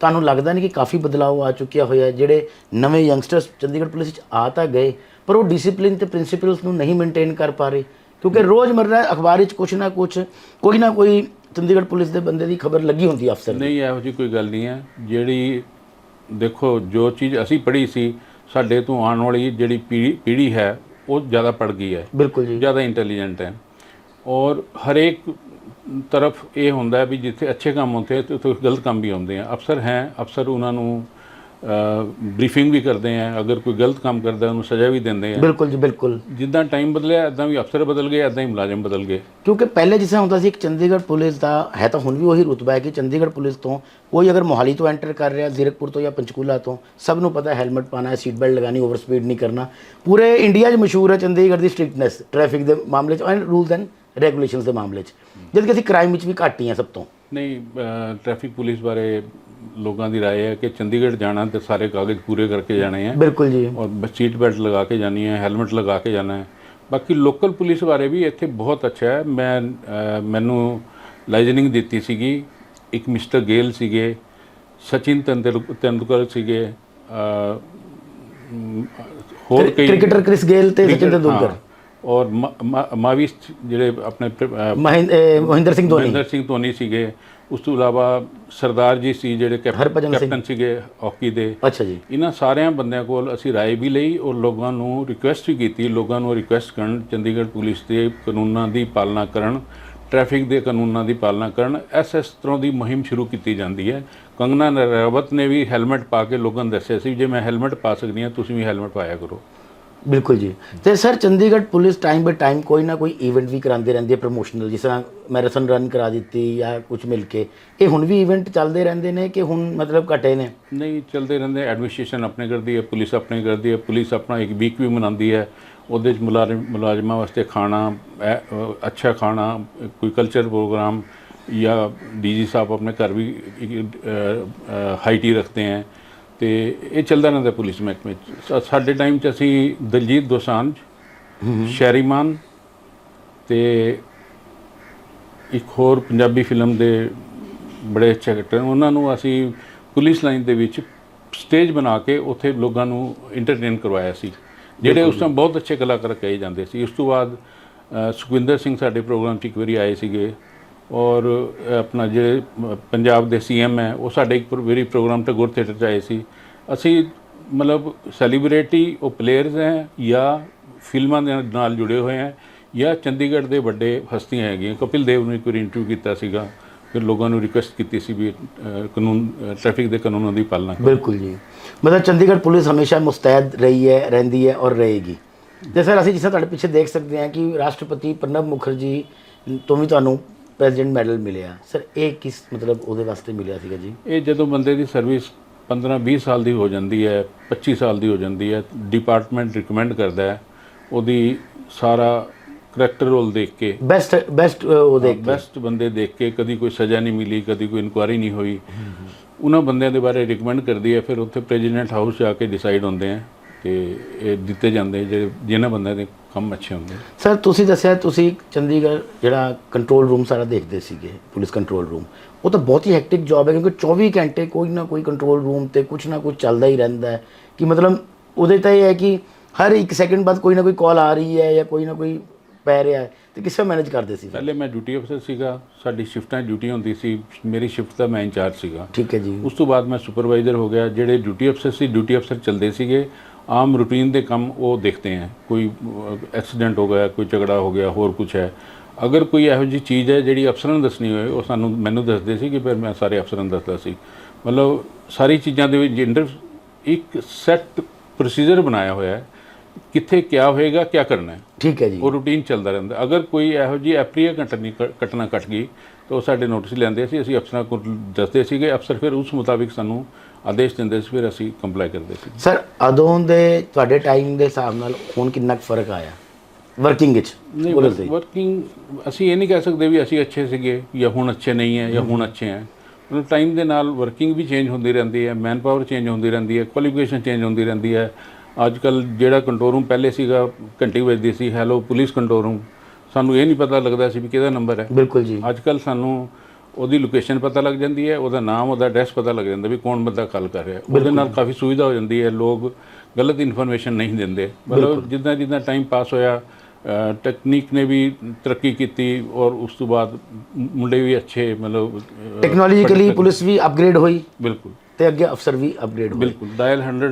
ਤੁਹਾਨੂੰ ਲੱਗਦਾ ਨਹੀਂ ਕਿ ਕਾਫੀ ਬਦਲਾਅ ਆ ਚੁੱਕਿਆ ਹੋਇਆ? ਜਿਹੜੇ ਨਵੇਂ ਯੰਗਸਟਰਸ ਚੰਡੀਗੜ੍ਹ ਪੁਲਿਸ ਵਿੱਚ ਆ ਤਾਂ ਗਏ ਪਰ ਉਹ ਡਿਸਪਲਿਨ ਤੇ ਪ੍ਰਿੰਸੀਪਲਸ ਨੂੰ ਨਹੀਂ ਮੇਨਟੇਨ ਕਰ ਪਾ ਰਹੇ। ਕਿਉਂਕਿ ਰੋਜ਼ਮਰਰਾ ਅਖਬਾਰ ਵਿੱਚ ਕੁਛ ਨਾ ਕੁਛ ਕੋਈ ਨਾ ਕੋਈ ਚੰਡੀਗੜ੍ਹ ਪੁਲਿਸ ਦੇ ਬੰਦੇ ਦੀ ਖਬਰ ਲੱਗੀ ਹੁੰਦੀ ਅਫਸਰ ਨਹੀਂ ਇਹੋ ਜਿਹੀ ਕੋਈ ਗੱਲ ਨਹੀਂ ਹੈ। ਜਿਹੜੀ ਦੇਖੋ ਜੋ ਚੀਜ਼ ਅਸੀਂ ਪੜ੍ਹੀ ਸੀ ਸਾਡੇ ਤੋਂ ਆਉਣ ਵਾਲੀ ਜਿਹੜੀ ਪੀੜ੍ਹੀ ਹੈ ਉਹ ਜ਼ਿਆਦਾ ਪੜ੍ਹ ਗਈ ਹੈ। ਬਿਲਕੁਲ ਜੀ। ਜ਼ਿਆਦਾ ਇੰਟੈਲੀਜੈਂਟ ਹੈ। ਔਰ ਹਰੇਕ ਤਰਫ ਇਹ ਹੁੰਦਾ ਹੈ ਵੀ ਜਿੱਥੇ ਅੱਛੇ ਕੰਮ ਹੁੰਦੇ ਤੇ ਉੱਥੇ ਗਲਤ ਕੰਮ ਵੀ ਹੁੰਦੇ ਆ। ਅਫਸਰ ਹੈ ਅਫਸਰ ਉਹਨਾਂ ਨੂੰ ਬਰੀਫਿੰਗ ਵੀ ਕਰਦੇ ਆ। ਅਗਰ ਕੋਈ ਗਲਤ ਕੰਮ ਕਰਦਾ ਉਹਨੂੰ ਸਜ਼ਾ ਵੀ ਦਿੰਦੇ ਆ। ਬਿਲਕੁਲ ਜੀ ਬਿਲਕੁਲ। ਜਿੱਦਾਂ ਟਾਈਮ ਬਦਲਿਆ ਇਦਾਂ ਵੀ ਅਫਸਰ ਬਦਲ ਗਏ ਇਦਾਂ ਹੀ ਮੁਲਾਜ਼ਮ ਬਦਲ ਗਏ। ਕਿਉਂਕਿ ਪਹਿਲੇ ਜਿਸ ਹੁੰਦਾ ਸੀ ਇੱਕ ਚੰਡੀਗੜ੍ਹ ਪੁਲਿਸ ਦਾ ਹੈ ਤਾਂ ਹੁਣ ਵੀ ਉਹੀ ਰੁਤਬਾ ਹੈ ਕਿ ਚੰਡੀਗੜ੍ਹ ਪੁਲਿਸ ਤੋਂ ਕੋਈ ਅਗਰ ਮੋਹਾਲੀ ਤੋਂ ਐਂਟਰ ਕਰ ਰਿਹਾ ਜ਼ੀਰਕਪੁਰ ਤੋਂ ਜਾਂ ਪੰਚਕੂਲਾ ਤੋਂ ਸਭ ਨੂੰ ਪਤਾ ਹੈਲਮਟ ਪਾਣਾ ਹੈ ਸੀਟ ਬੈਲਟ ਲਗਾਣੀ ਓਵਰ ਸਪੀਡ ਨਹੀਂ ਕਰਨਾ। ਪੂਰੇ ਇੰਡੀਆ 'ਚ ਮਸ਼ਹੂਰ ਹੈ ਚੰਡੀਗੜ੍ਹ ਦੀ ਸਟ੍ਰਿਕਟਨੈਸ ਟ੍ਰੈਫਿਕ ਦੇ ਮਾਮਲੇ 'ਚ ਐਂਡ ਰੂਲਸ ਐਂਡ ਰੈਗੂਲੇਸ਼ਨਸ ਦੇ ਮਾਮਲੇ 'ਚ ਜਦ ਕਿ ਅਸੀਂ ਕ੍ਰਾਈਮ ਵਿੱਚ ਵੀ ਘੱਟ ਹੀ ਹਾਂ ਸਭ ਤੋਂ ਨਹੀਂ ਟ੍ਰੈਫਿਕ ਪੁਲਿਸ ਬਾਰੇ ਲੋਕਾਂ ਦੀ رائے ਹੈ ਕਿ ਚੰਡੀਗੜ੍ਹ ਜਾਣਾ ਤੇ ਸਾਰੇ ਕਾਗਜ਼ ਪੂਰੇ ਕਰਕੇ ਜਾਣੇ ਆ ਬਿਲਕੁਲ ਜੀ ਔਰ ਸੀਟ ਬੈਲਟ ਲਗਾ ਕੇ ਜਾਣੀ ਹੈ ਹੈਲਮਟ ਲਗਾ ਕੇ ਜਾਣਾ ਹੈ ਬਾਕੀ ਲੋਕਲ ਪੁਲਿਸ ਬਾਰੇ ਵੀ ਇੱਥੇ ਬਹੁਤ ਅੱਛਾ ਹੈ ਮੈਂ ਅ, ਮੈਨੂੰ ਲਾਈਜਨਿੰਗ ਦਿੱਤੀ ਸੀਗੀ ਇੱਕ ਮਿਸਟਰ ਗੇਲ ਸੀਗੇ ਸਚਿਨ ਤੰਦੁਲ- ਤੇਂਦੁਲਕਰ ਸੀਗੇ ਅ, ਮ, ਹੋਰ ਕਈ ਕ੍ਰਿਕਟਰ ਕ੍ਰਿਸ ਗੇਲ ਤੇ ਸਚਿਨ ਤੰਦੂਲਕਰ ਹਾਂ, ਔਰ ਮ- ਮ- ਮਾਵੀ ਜਿਹੜੇ ਆਪਣੇ ਪ੍ਰ- ਅ, ਮਹਿੰ- ਅਹ ਮਹਿੰਦਰ ਸਿੰਘ ਧੋਨੀ ਮਹਿੰਦਰ ਸਿੰਘ ਧੋਨੀ ਸੀਗੇ ਉਸ ਤੋਂ ਇਲਾਵਾ ਸਰਦਾਰ ਜੀ ਸੀ ਜਿਹੜੇ ਕੈਪ- ਹਰਭਜਨ ਸਿੰਘ। ਕੈਪਟਨ ਸੀਗੇ ਹਾਕੀ ਦੇ ਅੱਛਾ ਜੀ ਇਹਨਾਂ ਸਾਰਿਆਂ ਬੰਦਿਆਂ ਕੋਲ ਅਸੀਂ رائے ਵੀ ਲਈ ਔਰ ਲੋਕਾਂ ਨੂੰ ਰਿਕੁਐਸਟ ਵੀ ਕੀਤੀ ਲੋਕਾਂ ਨੂੰ ਰਿਕੁਐਸਟ ਕਰਨ ਚੰਡੀਗੜ੍ਹ ਪੁਲਿਸ ਦੇ ਕਾਨੂੰਨਾਂ ਦੀ ਪਾਲਣਾ ਕਰਨ ਟ੍ਰੈਫਿਕ ਦੇ ਕਾਨੂੰਨਾਂ ਦੀ ਪਾਲਣਾ ਕਰਨ ਇਸ ਇਸ ਤਰ੍ਹਾਂ ਦੀ ਮੁਹਿੰਮ ਸ਼ੁਰੂ ਕੀਤੀ ਜਾਂਦੀ ਹੈ ਕੰਗਨਾ ਰਣਾਵਤ ਨੇ ਵੀ ਹੈਲਮਟ ਪਾ ਕੇ ਲੋਕਾਂ ਨੂੰ ਦੱਸਿਆ ਸੀ ਜੇ ਮੈਂ ਹੈਲਮਟ ਪਾ ਸਕਦੀ ਹਾਂ ਤੁਸੀਂ ਵੀ ਹੈਲਮਟ ਪਾਇਆ ਕਰੋ ਬਿਲਕੁਲ ਜੀ। ਤੇ sir, Chandigarh police time by time ਕੋਈ ਨਾ ਕੋਈ ਇਵੈਂਟ ਵੀ ਕਰਾਉਂਦੇ ਰਹਿੰਦੇ ਹੈ ਪ੍ਰੋਮੋਸ਼ਨਲ ਜਿਸ ਤਰ੍ਹਾਂ ਮੈਰਾਥਨ ਰਨ ਕਰਾ ਦਿੱਤੀ ਜਾਂ ਕੁਝ ਮਿਲ ਕੇ। ਇਹ ਹੁਣ ਵੀ ਇਵੈਂਟ ਚੱਲਦੇ ਰਹਿੰਦੇ ਨੇ ਕਿ ਹੁਣ ਮਤਲਬ ਘਟੇ ਨੇ? ਨਹੀਂ, ਚੱਲਦੇ ਰਹਿੰਦੇ ਐਡਮਿਨਿਸਟ੍ਰੇਸ਼ਨ ਆਪਣੇ ਕਰਦੀ ਹੈ, ਪੁਲਿਸ ਆਪਣੇ ਕਰਦੀ ਹੈ। ਪੁਲਿਸ ਆਪਣਾ ਇੱਕ ਵੀਕ ਵੀ ਮਨਾਉਂਦੀ ਹੈ। ਉਹਦੇ ਚ ਮੁਲਾਜ਼ਮ, ਮੁਲਾਜ਼ਮਾਂ ਵਾਸਤੇ ਖਾਣਾ ਅੱਛਾ ਖਾਣਾ, ਕੋਈ ਕਲਚਰ ਪ੍ਰੋਗਰਾਮ ਜਾਂ ਡੀਜੀ ਸਾਹਿਬ ਆਪਣੇ ਘਰ ਵੀ ਹਾਈ ਟੀ ਰੱਖਦੇ ਹੈ। ਤੇ ਇਹ ਚੱਲਦਾ ਰਹਿੰਦਾ ਪੁਲਿਸ ਮਹਿਕਮੇ ਚ। ਸਾਡੇ ਟਾਈਮ ਚ ਅਸੀਂ ਦਲਜੀਤ ਦੋਸਾਂਝ ਸ਼ੈਰੀਮਾਨ ਤੇ ਇੱਕ ਹੋਰ ਪੰਜਾਬੀ ਫਿਲਮ ਦੇ ਬੜੇ ਅੱਛੇ ਐਕਟਰ ਉਹਨਾਂ ਨੂੰ ਅਸੀਂ ਪੁਲਿਸ ਲਾਈਨ ਦੇ ਵਿੱਚ ਸਟੇਜ ਬਣਾ ਕੇ ਉੱਥੇ ਲੋਕਾਂ ਨੂੰ ਇੰਟਰਟੇਨ ਕਰਵਾਇਆ ਸੀ। ਜਿਹੜੇ ਉਸ ਟਾਈਮ ਬਹੁਤ ਅੱਛੇ ਕਲਾਕਾਰ ਕਹੇ ਜਾਂਦੇ ਸੀ। ਉਸ ਤੋਂ ਬਾਅਦ ਸੁਖਵਿੰਦਰ ਸਿੰਘ ਸਾਡੇ ਪ੍ਰੋਗਰਾਮ 'ਚ ਇੱਕ ਵਾਰੀ ਆਏ ਸੀਗੇ। ਔਰ ਆਪਣਾ ਜਿਹੜੇ ਪੰਜਾਬ ਦੇ ਸੀਐਮ ਹੈ, ਉਹ ਸਾਡੇ ਇੱਕ ਵਾਰੀ ਪ੍ਰੋਗਰਾਮ ਤੇ ਗੁਰ ਥੀਏਟਰ 'ਚ ਆਏ ਸੀ। ਅਸੀਂ ਮਤਲਬ ਸੈਲੀਬ੍ਰਿਟੀ, ਉਹ ਪਲੇਅਰਸ ਹੈ ਜਾਂ ਫਿਲਮਾਂ ਦੇ ਨਾਲ ਜੁੜੇ ਹੋਏ ਹੈ ਜਾਂ ਚੰਡੀਗੜ੍ਹ ਦੇ ਵੱਡੇ ਹਸਤੀਆਂ ਹੈਗੀਆਂ। ਕਪਿਲ ਦੇਵ ਨੂੰ ਇੱਕ ਵਾਰੀ ਇੰਟਰਵਿਊ ਕੀਤਾ ਸੀਗਾ, ਫਿਰ ਲੋਕਾਂ ਨੂੰ ਰਿਕੁਐਸਟ ਕੀਤੀ ਸੀ ਵੀ ਕਾਨੂੰਨ ਟ੍ਰੈਫਿਕ ਦੇ ਕਾਨੂੰਨਾਂ ਦੀ ਪਾਲਣਾ ਕਰੋ। ਬਿਲਕੁਲ ਜੀ। ਮਤਲਬ ਚੰਡੀਗੜ੍ਹ ਪੁਲਿਸ ਹਮੇਸ਼ਾ ਮੁਸਤੈਦ ਰਹੀ ਹੈ, ਰਹਿੰਦੀ ਹੈ ਔਰ ਰਹੇਗੀ। ਤੇ ਸਰ ਅਸੀਂ ਜਿਸ ਤਰ੍ਹਾਂ ਤੁਹਾਡੇ ਪਿੱਛੇ ਦੇਖ ਸਕਦੇ ਹਾਂ ਕਿ ਰਾਸ਼ਟਰਪਤੀ ਪ੍ਰਣਬ ਮੁਖਰਜੀ, ਤੋਂ ਵੀ ਤੁਹਾਨੂੰ ਪ੍ਰੈਜ਼ੀਡੈਂਟ ਮੈਡਲ ਮਿਲਿਆ। ਸਰ ਇਹ ਕਿਸ ਮਤਲਬ ਉਹਦੇ ਵਾਸਤੇ ਮਿਲਿਆ ਸੀਗਾ ਜੀ? ਇਹ ਜਦੋਂ ਬੰਦੇ ਦੀ ਸਰਵਿਸ 15 20 ਸਾਲ ਦੀ ਹੋ ਜਾਂਦੀ ਹੈ 25 ਸਾਲ ਦੀ ਹੋ ਜਾਂਦੀ ਹੈ ਡਿਪਾਰਟਮੈਂਟ ਰਿਕਮੈਂਡ ਕਰਦਾ ਹੈ ਉਹਦੀ ਸਾਰਾ ਕਰੈਕਟਰ ਰੋਲ ਦੇਖ ਕੇ। ਬੈਸਟ ਬੈਸਟ ਉਹ ਦੇਖ ਕੇ। ਬੈਸਟ ਬੰਦੇ ਦੇਖ ਕੇ ਕਦੀ ਕੋਈ ਸਜ਼ਾ ਨਹੀਂ ਮਿਲੀ ਕਦੀ ਕੋਈ ਇਨਕੁਆਰੀ ਨਹੀਂ ਹੋਈ। ਉਹਨਾਂ ਬੰਦਿਆਂ ਦੇ ਬਾਰੇ ਰਿਕਮੈਂਡ ਕਰਦੀ ਹੈ ਫਿਰ ਉੱਥੇ ਪ੍ਰੈਜ਼ੀਡੈਂਟ ਹਾਊਸ ਜਾ ਕੇ ਡਿਸਾਈਡ ਹੁੰਦੇ ਆ ਤੇ ਇਹ ਦਿੱਤੇ ਜਾਂਦੇ ਜਿਹੜੇ ਜਿਨ੍ਹਾਂ ਬੰਦਿਆਂ ਦੇ ਕੰਮ ਅੱਛੇ ਹੁੰਦੇ ਸਰ ਤੁਸੀਂ ਦੱਸਿਆ ਤੁਸੀਂ ਚੰਡੀਗੜ੍ਹ ਜਿਹੜਾ ਕੰਟਰੋਲ ਰੂਮ ਸਾਰਾ ਦੇਖਦੇ ਸੀਗੇ ਪੁਲਿਸ ਕੰਟਰੋਲ ਰੂਮ ਉਹ ਤਾਂ ਬਹੁਤ ਹੀ ਹੈਕਟਿਕ ਜੌਬ ਹੈ ਕਿਉਂਕਿ 24 ਘੰਟੇ ਕੋਈ ਨਾ ਕੋਈ ਕੰਟਰੋਲ ਰੂਮ ਤੇ ਕੁਝ ਨਾ ਕੁਝ ਚੱਲਦਾ ਹੀ ਰਹਿੰਦਾ ਹੈ। ਕਿ ਮਤਲਬ ਉਹਦੇ ਤਾਂ ਇਹ ਹੈ ਕਿ ਹਰ ਇੱਕ ਸੈਕਿੰਡ ਬਾਅਦ ਕੋਈ ਨਾ ਕੋਈ ਕਾਲ ਆ ਰਹੀ ਹੈ ਜਾਂ ਕੋਈ ਨਾ ਕੋਈ ਪੈ ਰਿਹਾ ਹੈ ਤੇ ਕਿਸ ਮੈਨੇਜ ਕਰਦੇ ਸੀ। ਪਹਿਲੇ ਮੈਂ ਡਿਊਟੀ ਅਫਸਰ ਸੀਗਾ ਸਾਡੀ ਸ਼ਿਫਟਾਂ ਡਿਊਟੀ ਹੁੰਦੀ ਸੀ ਮੇਰੀ ਸ਼ਿਫਟ ਦਾ ਮੈਂ ਇੰਚਾਰਜ ਸੀਗਾ। ਠੀਕ ਹੈ ਜੀ। ਉਸ ਤੋਂ ਬਾਅਦ ਮੈਂ ਸੁਪਰਵਾਈਜ਼ਰ ਹੋ ਗਿਆ ਜਿਹੜੇ ਡਿਊਟੀ ਅਫਸਰ ਸੀ ਡਿਊਟੀ ਅਫਸਰ ਚੱਲਦੇ ਸੀਗੇ। ਆਮ ਰੂਟੀਨ ਦੇ ਕੰਮ ਉਹ ਦੇਖਦੇ ਹੈ। ਕੋਈ ਐਕਸੀਡੈਂਟ ਹੋ ਗਿਆ ਕੋਈ ਝਗੜਾ ਹੋ ਗਿਆ ਹੋਰ ਕੁਝ ਹੈ। ਅਗਰ ਕੋਈ ਇਹੋ ਜਿਹੀ ਚੀਜ਼ ਹੈ ਜਿਹੜੀ ਅਫਸਰਾਂ ਨੂੰ ਦੱਸਣੀ ਹੋਏ ਉਹ ਸਾਨੂੰ ਮੈਨੂੰ ਦੱਸਦੇ ਸੀ ਕਿ ਫਿਰ ਮੈਂ ਸਾਰੇ ਅਫਸਰਾਂ ਨੂੰ ਦੱਸਦਾ ਸੀ। ਮਤਲਬ ਸਾਰੀ ਚੀਜ਼ਾਂ ਦੇ ਵਿੱਚ ਇੰਟਰ ਇੱਕ ਸੈੱਟ ਪ੍ਰੋਸੀਜਰ ਬਣਾਇਆ ਹੋਇਆ ਹੈ। ਕਿੱਥੇ ਕਿਆ ਹੋਏਗਾ ਕਿਆ ਕਰਨਾ ਹੈ। ਠੀਕ ਹੈ ਜੀ। ਉਹ ਰੂਟੀਨ ਚੱਲਦਾ ਰਹਿੰਦਾ। ਅਗਰ ਕੋਈ ਇਹੋ ਜਿਹੀ ਐਪਰੀਆ ਘਟਨੀ ਘਟਨਾ ਘਟ ਗਈ ਤਾਂ ਉਹ ਸਾਡੇ ਨੋਟਿਸ ਲੈਂਦੇ ਸੀ। ਅਸੀਂ ਅਫਸਰਾਂ ਕੋਲ ਦੱਸਦੇ ਸੀਗੇ। ਅਫਸਰ ਫਿਰ ਉਸ ਮੁਤਾਬਿਕ ਸਾਨੂੰ ਆਦੇਸ਼ ਦਿੰਦੇ ਸੀ ਫਿਰ ਅਸੀਂ ਕੰਪਲਾਈ ਕਰਦੇ ਸੀ। ਸਰ ਅਦੋਂ ਦੇ ਤੁਹਾਡੇ ਟਾਈਮ ਦੇ ਹਿਸਾਬ ਨਾਲ ਹੁਣ ਕਿੰਨਾ ਕੁ ਫ਼ਰਕ ਆਇਆ? ਵਰਕਿੰਗ ਵਿੱਚ ਨਹੀਂ ਪੁਲਿਸ ਦੇ ਵਰਕਿੰਗ ਅਸੀਂ ਇਹ ਨਹੀਂ ਕਹਿ ਸਕਦੇ ਵੀ ਅਸੀਂ ਅੱਛੇ ਸੀਗੇ ਜਾਂ ਹੁਣ ਅੱਛੇ ਨਹੀਂ ਹੈ ਜਾਂ ਹੁਣ ਅੱਛੇ ਹੈ। ਮਤਲਬ ਟਾਈਮ ਦੇ ਨਾਲ ਵਰਕਿੰਗ ਵੀ ਚੇਂਜ ਹੁੰਦੀ ਰਹਿੰਦੀ ਹੈ ਮੈਨ ਪਾਵਰ ਚੇਂਜ ਹੁੰਦੀ ਰਹਿੰਦੀ ਹੈ ਕੁਆਲੀਫਿਕੇਸ਼ਨ ਚੇਂਜ ਹੁੰਦੀ ਰਹਿੰਦੀ ਹੈ। ਅੱਜ ਕੱਲ ਜਿਹੜਾ ਕੰਟਰੋਲ ਰੂਮ ਪਹਿਲੇ ਸੀਗਾ ਘੰਟੀ ਵੱਜਦੀ ਸੀ ਹੈਲੋ ਪੁਲਿਸ ਕੰਟਰੋਲ ਰੂਮ ਸਾਨੂੰ ਇਹ ਨਹੀਂ ਪਤਾ ਲੱਗਦਾ ਸੀ ਵੀ ਕਿਹਦਾ ਨੰਬਰ ਹੈ। ਬਿਲਕੁਲ ਜੀ। ਅੱਜ ਕੱਲ ਸਾਨੂੰ ਉਹਦੀ ਲੋਕੇਸ਼ਨ ਪਤਾ ਲੱਗ ਜਾਂਦੀ ਹੈ ਉਹਦਾ ਨਾਮ ਉਹਦਾ ਐਡਰੈਸ ਪਤਾ ਲੱਗ ਜਾਂਦਾ ਵੀ ਕੌਣ ਬੰਦਾ ਕਾਲ ਕਰ ਰਿਹਾ। ਉਹਦੇ ਨਾਲ ਕਾਫੀ ਸੁਵਿਧਾ ਹੋ ਜਾਂਦੀ ਹੈ ਲੋਕ ਗਲਤ ਇਨਫੋਰਮੇਸ਼ਨ ਨਹੀਂ ਦਿੰਦੇ। ਮਤਲਬ ਜਿੱਦਾਂ ਜਿੱਦਾਂ ਟਾਈਮ ਪਾਸ ਹੋਇਆ ਟੈਕਨੀਕ ਨੇ ਵੀ ਤਰੱਕੀ ਕੀਤੀ ਔਰ ਉਸ ਤੋਂ ਬਾਅਦ ਮੁੰਡੇ ਵੀ ਅੱਛੇ ਮਤਲਬ ਟੈਕਨੋਲੋਜੀਕਲੀ ਪੁਲਿਸ ਵੀ ਅਪਗ੍ਰੇਡ ਹੋਈ। ਬਿਲਕੁਲ। ਤੇ ਅੱਗੇ ਅਫਸਰ ਵੀ ਅਪਗ੍ਰੇਡ ਹੋਏ। ਬਿਲਕੁਲ। ਡਾਇਲ 100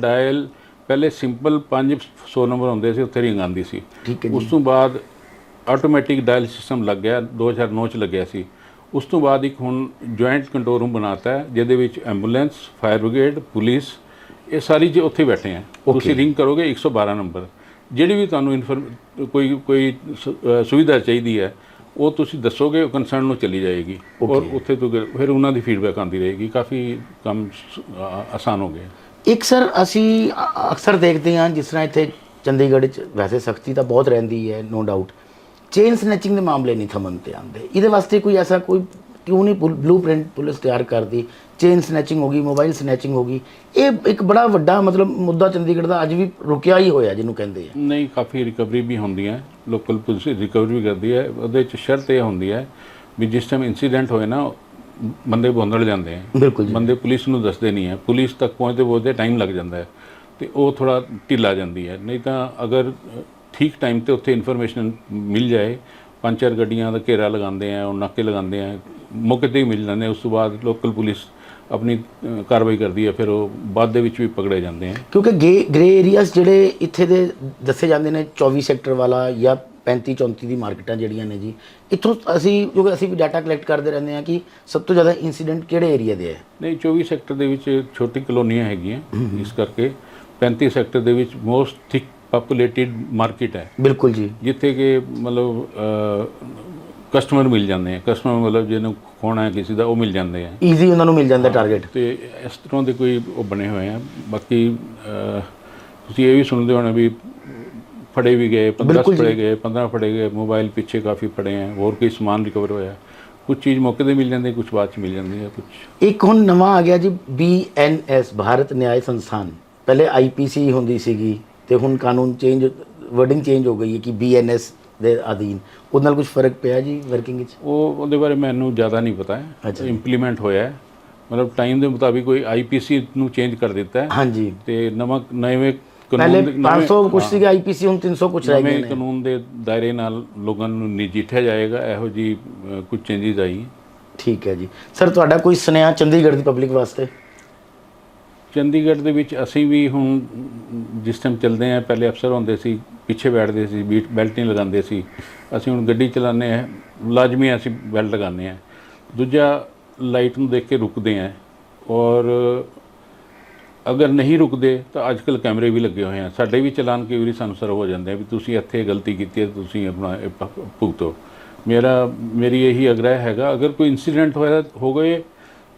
ਡਾਇਲ ਪਹਿਲੇ ਸਿੰਪਲ 500 ਨੰਬਰ ਹੁੰਦੇ ਸੀ ਉੱਥੇ ਰਿੰਗ ਆਉਂਦੀ ਸੀ। ਉਸ ਤੋਂ ਬਾਅਦ ਆਟੋਮੈਟਿਕ ਡਾਇਲ ਸਿਸਟਮ ਲੱਗ ਗਿਆ 2009 ਚ ਲੱਗਿਆ ਸੀ। ਉਸ ਤੋਂ ਬਾਅਦ ਇੱਕ ਹੁਣ ਜੁਆਇੰਟ ਕੰਟਰੋਲ ਰੂਮ ਬਣਾਤਾ ਹੈ ਜਿਹਦੇ ਵਿੱਚ ਐਂਬੂਲੈਂਸ ਫਾਇਰ ਬ੍ਰਿਗੇਡ ਪੁਲਿਸ ਇਹ ਸਾਰੀ ਜੇ ਉੱਥੇ ਬੈਠੇ ਹੈ ਤੁਸੀਂ ਰਿੰਗ ਕਰੋਗੇ 112 ਨੰਬਰ ਜਿਹੜੀ ਵੀ ਤੁਹਾਨੂੰ ਇਨਫੋਰਮ ਕੋਈ ਕੋਈ ਸੁਵਿਧਾ ਚਾਹੀਦੀ ਹੈ ਉਹ ਤੁਸੀਂ ਦੱਸੋਗੇ ਉਹ ਕੰਸਰਨ ਨੂੰ ਚਲੀ ਜਾਏਗੀ। ਔਰ ਉੱਥੇ ਤੋਂ ਫਿਰ- ਉਹਨਾਂ ਦੀ ਫੀਡਬੈਕ ਆਉਂਦੀ ਰਹੇਗੀ। ਕਾਫੀ ਕੰਮ ਆ- ਆਸਾਨ ਹੋ ਗਿਆ। ਇੱਕ ਸਰ ਅਸੀਂ ਅਕਸਰ ਦੇਖਦੇ ਹਾਂ ਜਿਸ ਤਰ੍ਹਾਂ ਇੱਥੇ ਚੰਡੀਗੜ੍ਹ 'ਚ ਵੈਸੇ ਸਖਤੀ ਤਾਂ ਬਹੁਤ ਰਹਿੰਦੀ ਹੈ ਨੋ ਡਾਊਟ ਚੇਨ ਸਨੈਚਿੰਗ ਦੇ ਮਾਮਲੇ ਨਹੀਂ ਥਮਨ ਤੇ ਆਉਂਦੇ। ਇਹਦੇ ਵਾਸਤੇ ਕੋਈ ਐਸਾ ਕੋਈ ਕਿਉਂ ਨਹੀਂ ਬਲੂਪ੍ਰਿੰਟ ਪੁਲਿਸ ਤਿਆਰ ਕਰਦੀ। ਚੇਨ ਸਨੈਚਿੰਗ ਹੋ ਗਈ ਮੋਬਾਈਲ ਸਨੈਚਿੰਗ ਹੋ ਗਈ। ਇਹ ਇੱਕ ਬੜਾ ਵੱਡਾ ਮਤਲਬ ਮੁੱਦਾ ਚੰਡੀਗੜ੍ਹ ਦਾ ਅੱਜ ਵੀ ਰੁਕਿਆ ਹੀ ਹੋਇਆ ਜਿਹਨੂੰ ਕਹਿੰਦੇ ਆ। ਨਹੀਂ ਕਾਫੀ ਰਿਕਵਰੀ ਵੀ ਹੁੰਦੀ ਹੈ ਲੋਕਲ ਪੁਲਿਸ ਰਿਕਵਰੀ ਵੀ ਕਰਦੀ ਹੈ। ਉਹਦੇ ਚ ਸ਼ਰਤ ਇਹ ਹੁੰਦੀ ਹੈ ਵੀ ਜਿਸ ਟਾਈਮ ਇਨਸੀਡੈਂਟ ਹੋਏ ਨਾ ਬੰਦੇ ਬੰਦੜ ਜਾਂਦੇ ਹੈ ਬਿਲਕੁਲ ਬੰਦੇ ਪੁਲਿਸ ਨੂੰ ਦੱਸਦੇ ਨਹੀਂ ਹੈ ਪੁਲਿਸ ਤੱਕ ਪਹੁੰਚਦੇ ਪਹੁੰਚਦੇ ਟਾਈਮ ਲੱਗ ਜਾਂਦਾ ਹੈ ਤੇ ਉਹ ਥੋੜਾ ਢਿੱਲਾ ਜਾਂਦੀ ਹੈ। ਨਹੀਂ ਤਾਂ ਅਗਰ ਠੀਕ ਟਾਈਮ ਤੇ ਉੱਥੇ ਇਨਫੋਰਮੇਸ਼ਨ ਮਿਲ ਜਾਏ। ਪੰਜ ਚਾਰ ਗੱਡੀਆਂ ਦਾ ਘੇਰਾ ਲਗਾਉਂਦੇ ਆ ਉਹ ਨਾਕੇ ਲਗਾਉਂਦੇ ਆ। ਮੌਕੇ ਤੇ ਹੀ ਮਿਲ ਜਾਂਦੇ ਆ, ਉਸ ਤੋਂ ਬਾਅਦ ਲੋਕਲ ਪੁਲਿਸ ਆਪਣੀ ਕਾਰਵਾਈ ਕਰਦੀ ਹੈ ਫਿਰ ਉਹ ਬਾਅਦ ਦੇ ਵਿੱਚ ਵੀ ਪਕੜੇ ਜਾਂਦੇ ਆ। ਕਿਉਂਕਿ ਗ੍ਰੇ ਏਰੀਆਸ ਜਿਹੜੇ ਇੱਥੇ ਦੇ ਦੱਸੇ ਜਾਂਦੇ ਨੇ 24 ਸੈਕਟਰ ਵਾਲਾ ਜਾਂ 35 34 ਦੀ ਮਾਰਕੀਟਾਂ ਜਿਹੜੀਆਂ ਨੇ ਜੀ ਇੱਥੋਂ ਅਸੀਂ ਕਿਉਂਕਿ ਅਸੀਂ ਵੀ ਡਾਟਾ ਕਲੈਕਟ ਕਰਦੇ ਰਹਿੰਦੇ ਹਾਂ ਕਿ ਸਭ ਤੋਂ ਜ਼ਿਆਦਾ ਇਨਸੀਡੈਂਟ ਕਿਹੜੇ ਏਰੀਆ ਦੇ ਹੈ ਨਹੀਂ 24 ਸੈਕਟਰ ਦੇ ਵਿੱਚ ਛੋਟੀ ਕਲੋਨੀਆਂ ਹੈਗੀਆਂ। ਇਸ ਕਰਕੇ 35 ਸੈਕਟਰ ਦੇ ਵਿੱਚ ਮੋਸਟ ਥਿਕ ਪਪੂਲੇਟਿਡ ਮਾਰਕੀਟ ਹੈ। ਬਿਲਕੁਲ ਜੀ। ਜਿੱਥੇ ਕਿ ਮਤਲਬ ਕਸਟਮਰ ਮਿਲ ਜਾਂਦੇ ਆ। ਕਸਟਮਰ ਮਤਲਬ ਜਿਹਨੂੰ ਖੋਣਾ ਹੈ ਕਿਸੇ ਦਾ ਉਹ ਮਿਲ ਜਾਂਦੇ ਆ। ਈਜ਼ੀ ਉਹਨਾਂ ਨੂੰ ਮਿਲ ਜਾਂਦਾ ਟਾਰਗੇਟ ਤੇ ਇਸ ਤਰ੍ਹਾਂ ਦੇ ਕੋਈ ਉਹ ਬਣੇ ਹੋਏ ਆ। ਬਾਕੀ ਤੁਸੀਂ ਇਹ ਵੀ ਸੁਣਦੇ ਹੋਣੇ ਵੀ ਫੜੇ ਵੀ ਗਏ 15 ਬਿਲਕੁਲ ਜੀ। ਫੜੇ ਗਏ 15 ਫੜੇ ਗਏ ਮੋਬਾਈਲ ਪਿੱਛੇ ਕਾਫੀ ਫੜੇ ਆ ਹੋਰ ਕੋਈ ਸਮਾਨ ਰਿਕਵਰ ਹੋਇਆ। ਕੁਝ ਚੀਜ਼ ਮੌਕੇ ਤੇ ਮਿਲ ਜਾਂਦੀ ਕੁਝ ਬਾਅਦ ਚ ਮਿਲ ਜਾਂਦੀ ਹੈ ਕੁਝ ਇੱਕ ਹੁਣ ਨਵਾਂ ਆ ਗਿਆ ਜੀ BNS ਭਾਰਤ ਨਿਆਇ ਸੰਸਥਾਨ। ਪਹਿਲੇ IPC ਹੁੰਦੀ ਸੀਗੀ ਤੇ ਹੁਣ ਕਾਨੂੰਨ ਚੇਂਜ ਵਰਡਿੰਗ ਚੇਂਜ ਹੋ ਗਈ ਹੈ ਕਿ BNS ਦੇ ਅਧੀਨ। ਉਹਦੇ ਨਾਲ ਕੁਝ ਫ਼ਰਕ ਪਿਆ ਜੀ ਵਰਕਿੰਗ ਵਿੱਚ? ਉਹ ਉਹਦੇ ਬਾਰੇ ਮੈਨੂੰ ਜ਼ਿਆਦਾ ਨਹੀਂ ਪਤਾ। ਹੈ। ਇੰਪਲੀਮੈਂਟ ਹੋਇਆ ਹੈ। ਮਤਲਬ ਟਾਈਮ ਦੇ ਮੁਤਾਬਿਕ ਕੋਈ ਆਈਪੀਸੀ ਨੂੰ ਚੇਂਜ ਕਰ ਦਿੱਤਾ ਹੈ। ਹਾਂਜੀ। ਤੇ ਨਵਾਂ ਨਵੇਂ ਪਹਿਲੇ ਕਾਨੂੰਨ ਦੇ- ਨਵੇਂ- 500 ਕੁਝ ਸੀਗਾ IPC ਹੁਣ 300 ਕੁਝ ਰਹਿ ਗਏ ਨੇ। ਕਾਨੂੰਨ ਦੇ ਦਾਇਰੇ ਨਾਲ ਲੋਕਾਂ ਨੂੰ ਨਜਿੱਠਿਆ ਜਾਏਗਾ। ਇਹੋ ਜੀ ਕੁਝ ਚੇਂਜਸ ਆਈ ਠੀਕ ਹੈ ਜੀ। ਸਰ ਤੁਹਾਡਾ ਕੋਈ ਸੁਨੇਹਾ ਚੰਡੀਗੜ੍ਹ ਦੀ ਪਬਲਿਕ ਵਾਸਤੇ? ਚੰਡੀਗੜ੍ਹ ਦੇ ਵਿੱਚ ਅਸੀਂ ਵੀ ਹੁਣ ਜਿਸ ਟਾਈਮ ਚੱਲਦੇ ਆ ਪਹਿਲੇ ਅਫਸਰ ਹੁੰਦੇ ਸੀ, ਪਿੱਛੇ ਬੈਠਦੇ ਸੀ, ਬੀਟ ਬੈਲਟ ਨਹੀਂ ਲਗਾਉਂਦੇ ਸੀ। ਅਸੀਂ ਹੁਣ ਗੱਡੀ ਚਲਾਉਂਦੇ ਆ ਲਾਜ਼ਮੀ ਅਸੀਂ ਬੈਲਟ ਲਗਾਉਂਦੇ ਆ ਦੂਜਾ ਲਾਈਟ ਨੂੰ ਦੇਖ ਕੇ ਰੁਕਦੇ ਆ ਔਰ ਅਗਰ ਨਹੀਂ ਰੁਕਦੇ ਤਾਂ ਅੱਜ ਕੱਲ ਕੈਮਰੇ ਵੀ ਲੱਗੇ ਹੋਏ ਆ। ਸਾਡੇ ਵੀ ਚਲਾਨ ਕਈ ਵਾਰੀ ਸਾਨੂੰ ਸਰ ਹੋ ਜਾਂਦੇ ਆ ਵੀ ਤੁਸੀਂ ਇੱਥੇ ਗਲਤੀ ਕੀਤੀ ਹੈ ਤੁਸੀਂ ਆਪਣਾ ਇਹ ਭੁਗਤੋ। ਮੇਰਾ, ਮੇਰੀ ਇਹੀ ਆਗ੍ਰਹਿ ਹੈਗਾ, ਅਗਰ ਕੋਈ ਇਨਸੀਡੈਂਟ ਹੋਇਆ, ਹੋ ਗਏ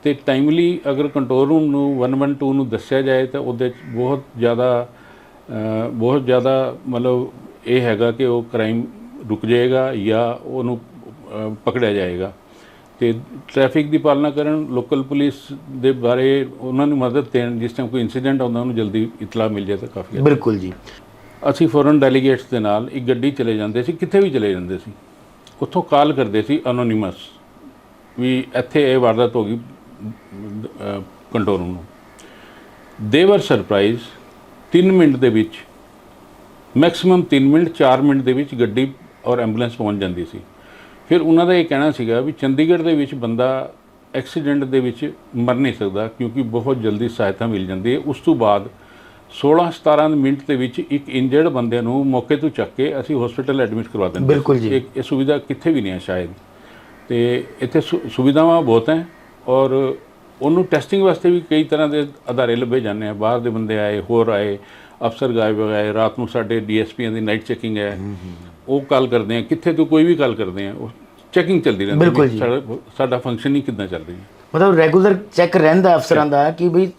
ਤੇ ਟਾਈਮਲੀ ਅਗਰ ਕੰਟਰੋਲ ਰੂਮ ਨੂੰ 112 ਨੂੰ ਦੱਸਿਆ ਜਾਏ ਤਾਂ ਉਹਦੇ 'ਚ ਬਹੁਤ ਜ਼ਿਆਦਾ ਬਹੁਤ ਜ਼ਿਆਦਾ ਮਤਲਬ ਇਹ ਹੈਗਾ ਕਿ ਉਹ ਕ੍ਰਾਈਮ ਰੁਕ ਜਾਏਗਾ ਜਾਂ ਉਹਨੂੰ ਪਕੜਿਆ ਜਾਏਗਾ। ਤੇ ਟ੍ਰੈਫਿਕ ਦੀ ਪਾਲਣਾ ਕਰਨ ਲੋਕਲ ਪੁਲਿਸ ਦੇ ਬਾਰੇ ਉਹਨਾਂ ਨੂੰ ਮਦਦ ਦੇਣ ਜਿਸ ਟਾਈਮ ਕੋਈ ਇਨਸੀਡੈਂਟ ਆਉਂਦਾ ਉਹਨੂੰ ਜਲਦੀ ਇਤਲਾ ਮਿਲ ਜਾਏ ਤਾਂ ਕਾਫੀ। ਬਿਲਕੁਲ ਜੀ। ਅਸੀਂ ਫੋਰਨ ਡੈਲੀਗੇਟਸ ਦੇ ਨਾਲ ਇੱਕ ਗੱਡੀ ਚਲੇ ਜਾਂਦੇ ਸੀ ਕਿੱਥੇ ਵੀ ਚਲੇ ਜਾਂਦੇ ਸੀ। ਉੱਥੋਂ ਕਾਲ ਕਰਦੇ ਸੀ ਅਨੋਨਿਮਸ ਵੀ ਇੱਥੇ ਇਹ ਵਾਰਦਾਤ ਹੋ ਗਈ ਕੰਟਰੋਲ ਰੂਮ ਨੂੰ। ਦੇ ਵਰ ਸਰਪ੍ਰਾਈਜ਼ 3 ਮਿੰਟ ਦੇ ਵਿੱਚ ਮੈਕਸਿਮਮ 3 ਮਿੰਟ 4 ਮਿੰਟ ਦੇ ਵਿੱਚ ਗੱਡੀ ਔਰ ਐਂਬੂਲੈਂਸ ਪਹੁੰਚ ਜਾਂਦੀ ਸੀ। ਫਿਰ ਉਹਨਾਂ ਦਾ ਇਹ ਕਹਿਣਾ ਸੀਗਾ ਵੀ ਚੰਡੀਗੜ੍ਹ ਦੇ ਵਿੱਚ ਬੰਦਾ ਐਕਸੀਡੈਂਟ ਦੇ ਵਿੱਚ ਮਰ ਨਹੀਂ ਸਕਦਾ ਕਿਉਂਕਿ ਬਹੁਤ ਜਲਦੀ ਸਹਾਇਤਾ ਮਿਲ ਜਾਂਦੀ ਹੈ। ਉਸ ਤੋਂ ਬਾਅਦ 16-17 ਮਿੰਟ ਦੇ ਵਿੱਚ ਇੱਕ ਇੰਜਰਡ ਬੰਦੇ ਨੂੰ ਮੌਕੇ ਤੋਂ ਚੱਕ ਕੇ ਅਸੀਂ ਹਸਪੀਟਲ ਐਡਮਿਟ ਕਰਵਾ ਦਿੰਦੇ ਬਿਲਕੁਲ ਜੀ। ਇਹ ਸੁਵਿਧਾ ਕਿੱਥੇ ਵੀ ਨਹੀਂ ਹੈ ਸ਼ਾਇਦ। ਤੇ ਇੱਥੇ ਸੁਵਿਧਾਵਾਂ ਬਹੁਤ ਹੈ। ਔਰ ਉਹਨੂੰ ਟੈਸਟਿੰਗ ਵਾਸਤੇ ਵੀ ਕਈ ਤਰ੍ਹਾਂ ਦੇ ਅਦਾਰੇ ਲੱਭੇ ਜਾਂਦੇ ਆ। ਬਾਹਰ ਦੇ ਬੰਦੇ ਆਏ ਹੋਰ ਆਏ ਅਫਸਰ ਗਾਇਬ ਆਏ ਰਾਤ ਨੂੰ ਸਾਡੇ ਡੀਐਸਪੀਆਂ ਦੀ ਨਾਈਟ ਚੈਕਿੰਗ ਹੈ। ਉਹ ਕਾਲ ਕਰਦੇ ਆ ਕਿੱਥੇ ਤੋਂ ਕੋਈ ਵੀ ਕਾਲ ਕਰਦੇ ਆ ਉਹ ਚੈਕਿੰਗ ਚੱਲਦੀ ਰਹਿੰਦੀ। ਸਾਡਾ ਫੰਕਸ਼ਨ ਹੀ ਕਿੱਦਾਂ ਚੱਲ ਰਹੀ ਹੈ ਮਤਲਬ ਰੈਗੂਲਰ ਚੈੱਕ ਰਹਿੰਦਾ ਅਫਸਰਾਂ ਦਾ ਕਿ ਵੀ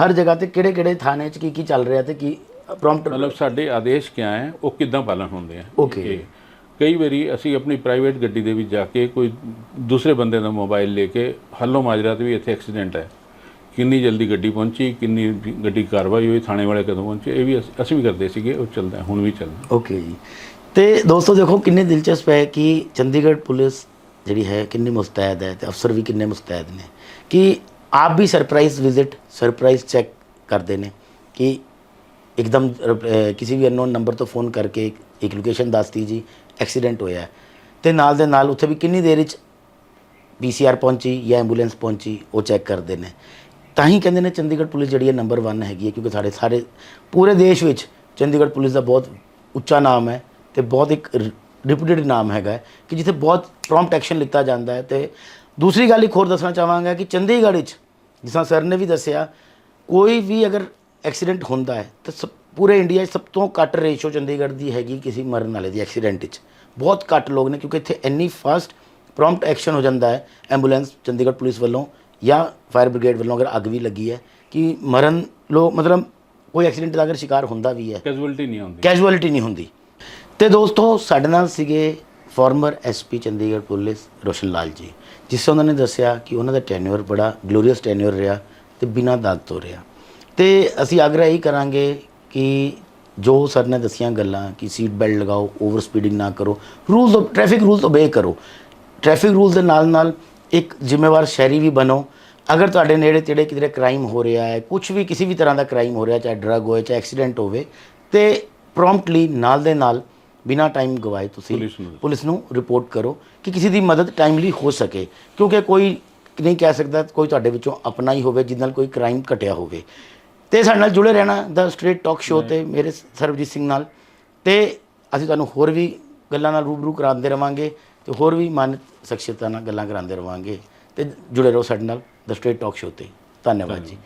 ਹਰ ਜਗ੍ਹਾ ਤੇ ਕਿਹੜੇ ਕਿਹੜੇ ਥਾਣੇ 'ਚ ਕੀ ਕੀ ਚੱਲ ਰਿਹਾ ਤੇ ਕੀ ਪ੍ਰੋਮਪਟ ਮਤਲਬ ਸਾਡੇ ਆਦੇਸ਼ ਕਿਆ ਹੈ ਉਹ ਕਿੱਦਾਂ ਪਾਲਣ ਹੁੰਦੇ ਆ। Okay. ਕਈ ਵਾਰੀ ਅਸੀਂ ਆਪਣੀ ਪ੍ਰਾਈਵੇਟ ਗੱਡੀ ਦੇ ਵਿੱਚ ਜਾ ਕੇ ਕੋਈ ਦੂਸਰੇ ਬੰਦੇ ਦਾ ਮੋਬਾਈਲ ਲੈ ਕੇ ਹੱਲੋ ਮਾਜਰਾ ਤੇ ਵੀ ਇੱਥੇ ਐਕਸੀਡੈਂਟ ਹੈ। ਕਿੰਨੀ ਜਲਦੀ ਗੱਡੀ ਪਹੁੰਚੀ, ਕਿੰਨੀ ਗੱਡੀ ਕਾਰਵਾਈ ਹੋਈ, ਥਾਣੇ ਵਾਲੇ ਕਦੋਂ ਪਹੁੰਚੇ, ਇਹ ਵੀ ਅਸੀਂ- ਅਸੀਂ ਵੀ ਕਰਦੇ ਸੀਗੇ, ਉਹ ਚੱਲਦਾ, ਹੁਣ ਵੀ ਚੱਲਦਾ। ਓਕੇ ਜੀ। ਤੇ ਦੋਸਤੋ ਦੇਖੋ, ਕਿੰਨੇ ਦਿਲਚਸਪ ਹੈ ਕਿ ਚੰਡੀਗੜ੍ਹ ਪੁਲਿਸ ਜਿਹੜੀ ਹੈ, ਕਿੰਨੀ ਮੁਸਤੈਦ ਹੈ ਤੇ ਅਫਸਰ ਵੀ ਕਿੰਨੇ ਮੁਸਤੈਦ ਨੇ। ਕਿ ਆਪ ਵੀ ਸਰਪ੍ਰਾਈਜ਼ ਵਿਜ਼ਿਟ ਸਰਪ੍ਰਾਈਜ਼ ਚੈੱਕ ਕਰਦੇ ਨੇ ਕਿ ਇੱਕਦਮ ਕਿਸੇ ਵੀ ਅਨਨੋਨ ਨੰਬਰ ਤੋਂ ਫੋਨ ਕਰਕੇ ਇੱਕ ਲੋਕੇਸ਼ਨ ਦੱਸਤੀ ਜੀ ਐਕਸੀਡੈਂਟ ਹੋਇਆ ਹੈ। ਤੇ ਨਾਲ ਦੇ ਨਾਲ ਉੱਥੇ ਵੀ ਕਿੰਨੀ ਦੇਰ ਵਿੱਚ ਪੀਸੀਆਰ ਪਹੁੰਚੀ ਜਾਂ ਐਂਬੂਲੈਂਸ ਪਹੁੰਚੀ, ਉਹ ਚੈੱਕ ਕਰਦੇ ਨੇ ਤਾਂ ਹੀ ਕਹਿੰਦੇ ਨੇ ਚੰਡੀਗੜ੍ਹ ਪੁਲਿਸ ਜਿਹੜੀ ਹੈ ਨੰਬਰ 1 ਹੈਗੀ ਹੈ, ਕਿਉਂਕਿ ਸਾਡੇ ਸਾਰੇ ਪੂਰੇ ਦੇਸ਼ ਵਿੱਚ ਚੰਡੀਗੜ੍ਹ ਪੁਲਿਸ ਦਾ ਬਹੁਤ ਉੱਚਾ ਨਾਮ ਹੈ ਤੇ ਬਹੁਤ ਇੱਕ ਰਿਪਿਊਟਡ ਨਾਮ ਹੈਗਾ ਕਿ ਜਿੱਥੇ ਬਹੁਤ ਪ੍ਰੋਮਪਟ ਐਕਸ਼ਨ ਲਿੱਤਾ ਜਾਂਦਾ ਹੈ ਤੇ ਦੂਸਰੀ ਗੱਲ ਇੱਕ ਹੋਰ ਦੱਸਣਾ ਚਾਹਾਂਗਾ ਕਿ ਚੰਡੀਗੜ੍ਹ ਵਿੱਚ, ਜਿਸ ਤਰ੍ਹਾਂ ਸਰ ਨੇ ਵੀ ਦੱਸਿਆ, ਕੋਈ ਵੀ ਅਗਰ ਐਕਸੀਡੈਂਟ ਹੁੰਦਾ ਹੈ, ਤਾਂ ਸਭ- ਪੂਰੇ ਇੰਡੀਆ 'ਚ ਸਭ ਤੋਂ ਘੱਟ ਰੇਸ਼ੋ ਚੰਡੀਗੜ੍ਹ ਦੀ ਹੈਗੀ ਕਿਸੇ ਮਰਨ ਵਾਲੇ ਦੀ ਐਕਸੀਡੈਂਟ ਵਿੱਚ ਬਹੁਤ ਘੱਟ ਲੋਕ ਨੇ ਕਿਉਂਕਿ ਇੱਥੇ ਇੰਨੀ ਫਾਸਟ ਪ੍ਰੋਮਪਟ ਐਕਸ਼ਨ ਹੋ ਜਾਂਦਾ ਹੈ ਐਂਬੂਲੈਂਸ ਚੰਡੀਗੜ੍ਹ ਪੁਲਿਸ ਵੱਲੋਂ ਜਾਂ ਫਾਇਰ ਬ੍ਰਿਗੇਡ ਵੱਲੋਂ ਅਗਰ ਅੱਗ ਵੀ ਲੱਗੀ ਹੈ ਕਿ ਮਰਨ ਲੋ ਮਤਲਬ ਕੋਈ ਐਕਸੀਡੈਂਟ ਦਾ ਅਗਰ ਸ਼ਿਕਾਰ ਹੁੰਦਾ ਵੀ ਹੈ ਕੈਜੂਅਲਟੀ ਨਹੀਂ ਆਉਂਦੀ ਕੈਜੂਅਲਟੀ ਨਹੀਂ ਹੁੰਦੀ। ਤੇ ਦੋਸਤੋ ਸਾਡੇ ਨਾਲ ਸੀਗੇ former SP Chandigarh police Roshan Lal ji ਜਿਸ ਉਹਨਾਂ ਨੇ ਦੱਸਿਆ ਕਿ ਉਹਨਾਂ ਦਾ ਟੈਨਿਓਰ ਬੜਾ ਗਲੋਰੀਅਸ ਟੈਨਿਓਰ ਰਿਹਾ ਤੇ ਬਿਨਾਂ ਦਾਗ ਤੋਂ ਰਿਹਾ। ਤੇ ਅਸੀਂ ਆਗਰਾ ਇਹੀ ਕਰਾਂਗੇ ਕਿ ਜੋ ਸਰ ਨੇ ਦੱਸੀਆਂ ਗੱਲਾਂ ਕਿ ਸੀਟ ਬੈਲਟ ਲਗਾਓ ਓਵਰ ਸਪੀਡਿੰਗ ਨਾ ਕਰੋ ਰੂਲਸ ਟ੍ਰੈਫਿਕ ਰੂਲਸ ਓਬੇ ਕਰੋ। ਟ੍ਰੈਫਿਕ ਰੂਲ ਦੇ ਨਾਲ ਨਾਲ ਇੱਕ ਜ਼ਿੰਮੇਵਾਰ ਸ਼ਹਿਰੀ ਵੀ ਬਣੋ। ਅਗਰ ਤੁਹਾਡੇ ਨੇੜੇ ਤੇੜੇ ਕਿਧਰੇ ਕ੍ਰਾਈਮ ਹੋ ਰਿਹਾ ਹੈ ਕੁਝ ਵੀ ਕਿਸੇ ਵੀ ਤਰ੍ਹਾਂ ਦਾ ਕ੍ਰਾਈਮ ਹੋ ਰਿਹਾ ਚਾਹੇ ਡਰਗ ਹੋਏ ਚਾਹੇ ਐਕਸੀਡੈਂਟ ਹੋਵੇ ਤੇ ਪ੍ਰੋਮਪਟਲੀ ਨਾਲ ਦੇ ਨਾਲ ਬਿਨਾ ਟਾਈਮ ਗਵਾਏ ਤੁਸੀਂ ਪੁਲਿਸ ਨੂੰ। ਪੁਲਿਸ ਨੂੰ ਰਿਪੋਰਟ ਕਰੋ ਕਿ ਕਿਸੇ ਦੀ ਮਦਦ ਟਾਈਮਲੀ ਹੋ ਸਕੇ। ਕਿਉਂਕਿ ਕੋਈ ਨਹੀਂ ਕਹਿ ਸਕਦਾ ਕੋਈ ਤੁਹਾਡੇ ਵਿੱਚੋਂ ਆਪਣਾ ਹੀ ਹੋਵੇ ਜਿਸ ਨਾਲ ਕੋਈ ਕ੍ਰਾਈਮ ਘਟਿਆ ਹੋਵੇ। ਤੇ ਸਾਡੇ ਨਾਲ ਜੁੜੇ ਰਹਿਣਾ ਦਾ ਸਟ੍ਰੇਟ ਟਾਕ ਸ਼ੋਅ ਤੇ ਮੇਰੇ ਸਰਬਜੀਤ ਸਿੰਘ ਨਾਲ। ਤੇ ਅਸੀਂ ਤੁਹਾਨੂੰ ਹੋਰ ਵੀ ਗੱਲਾਂ ਨਾਲ ਰੂਬਰੂ ਕਰਾਉਂਦੇ ਰਵਾਂਗੇ ਤੇ ਹੋਰ ਵੀ ਮਾਨਤ ਸ਼ਖਸੀਅਤਾਂ ਨਾਲ ਗੱਲਾਂ ਕਰਾਉਂਦੇ ਰਵਾਂਗੇ ਤੇ ਜੁੜੇ ਰਹੋ ਸਾਡੇ ਨਾਲ ਦਾ ਸਟ੍ਰੇਟ ਟਾਕ ਸ਼ੋਅ ਤੇ। ਧੰਨਵਾਦ ਜੀ।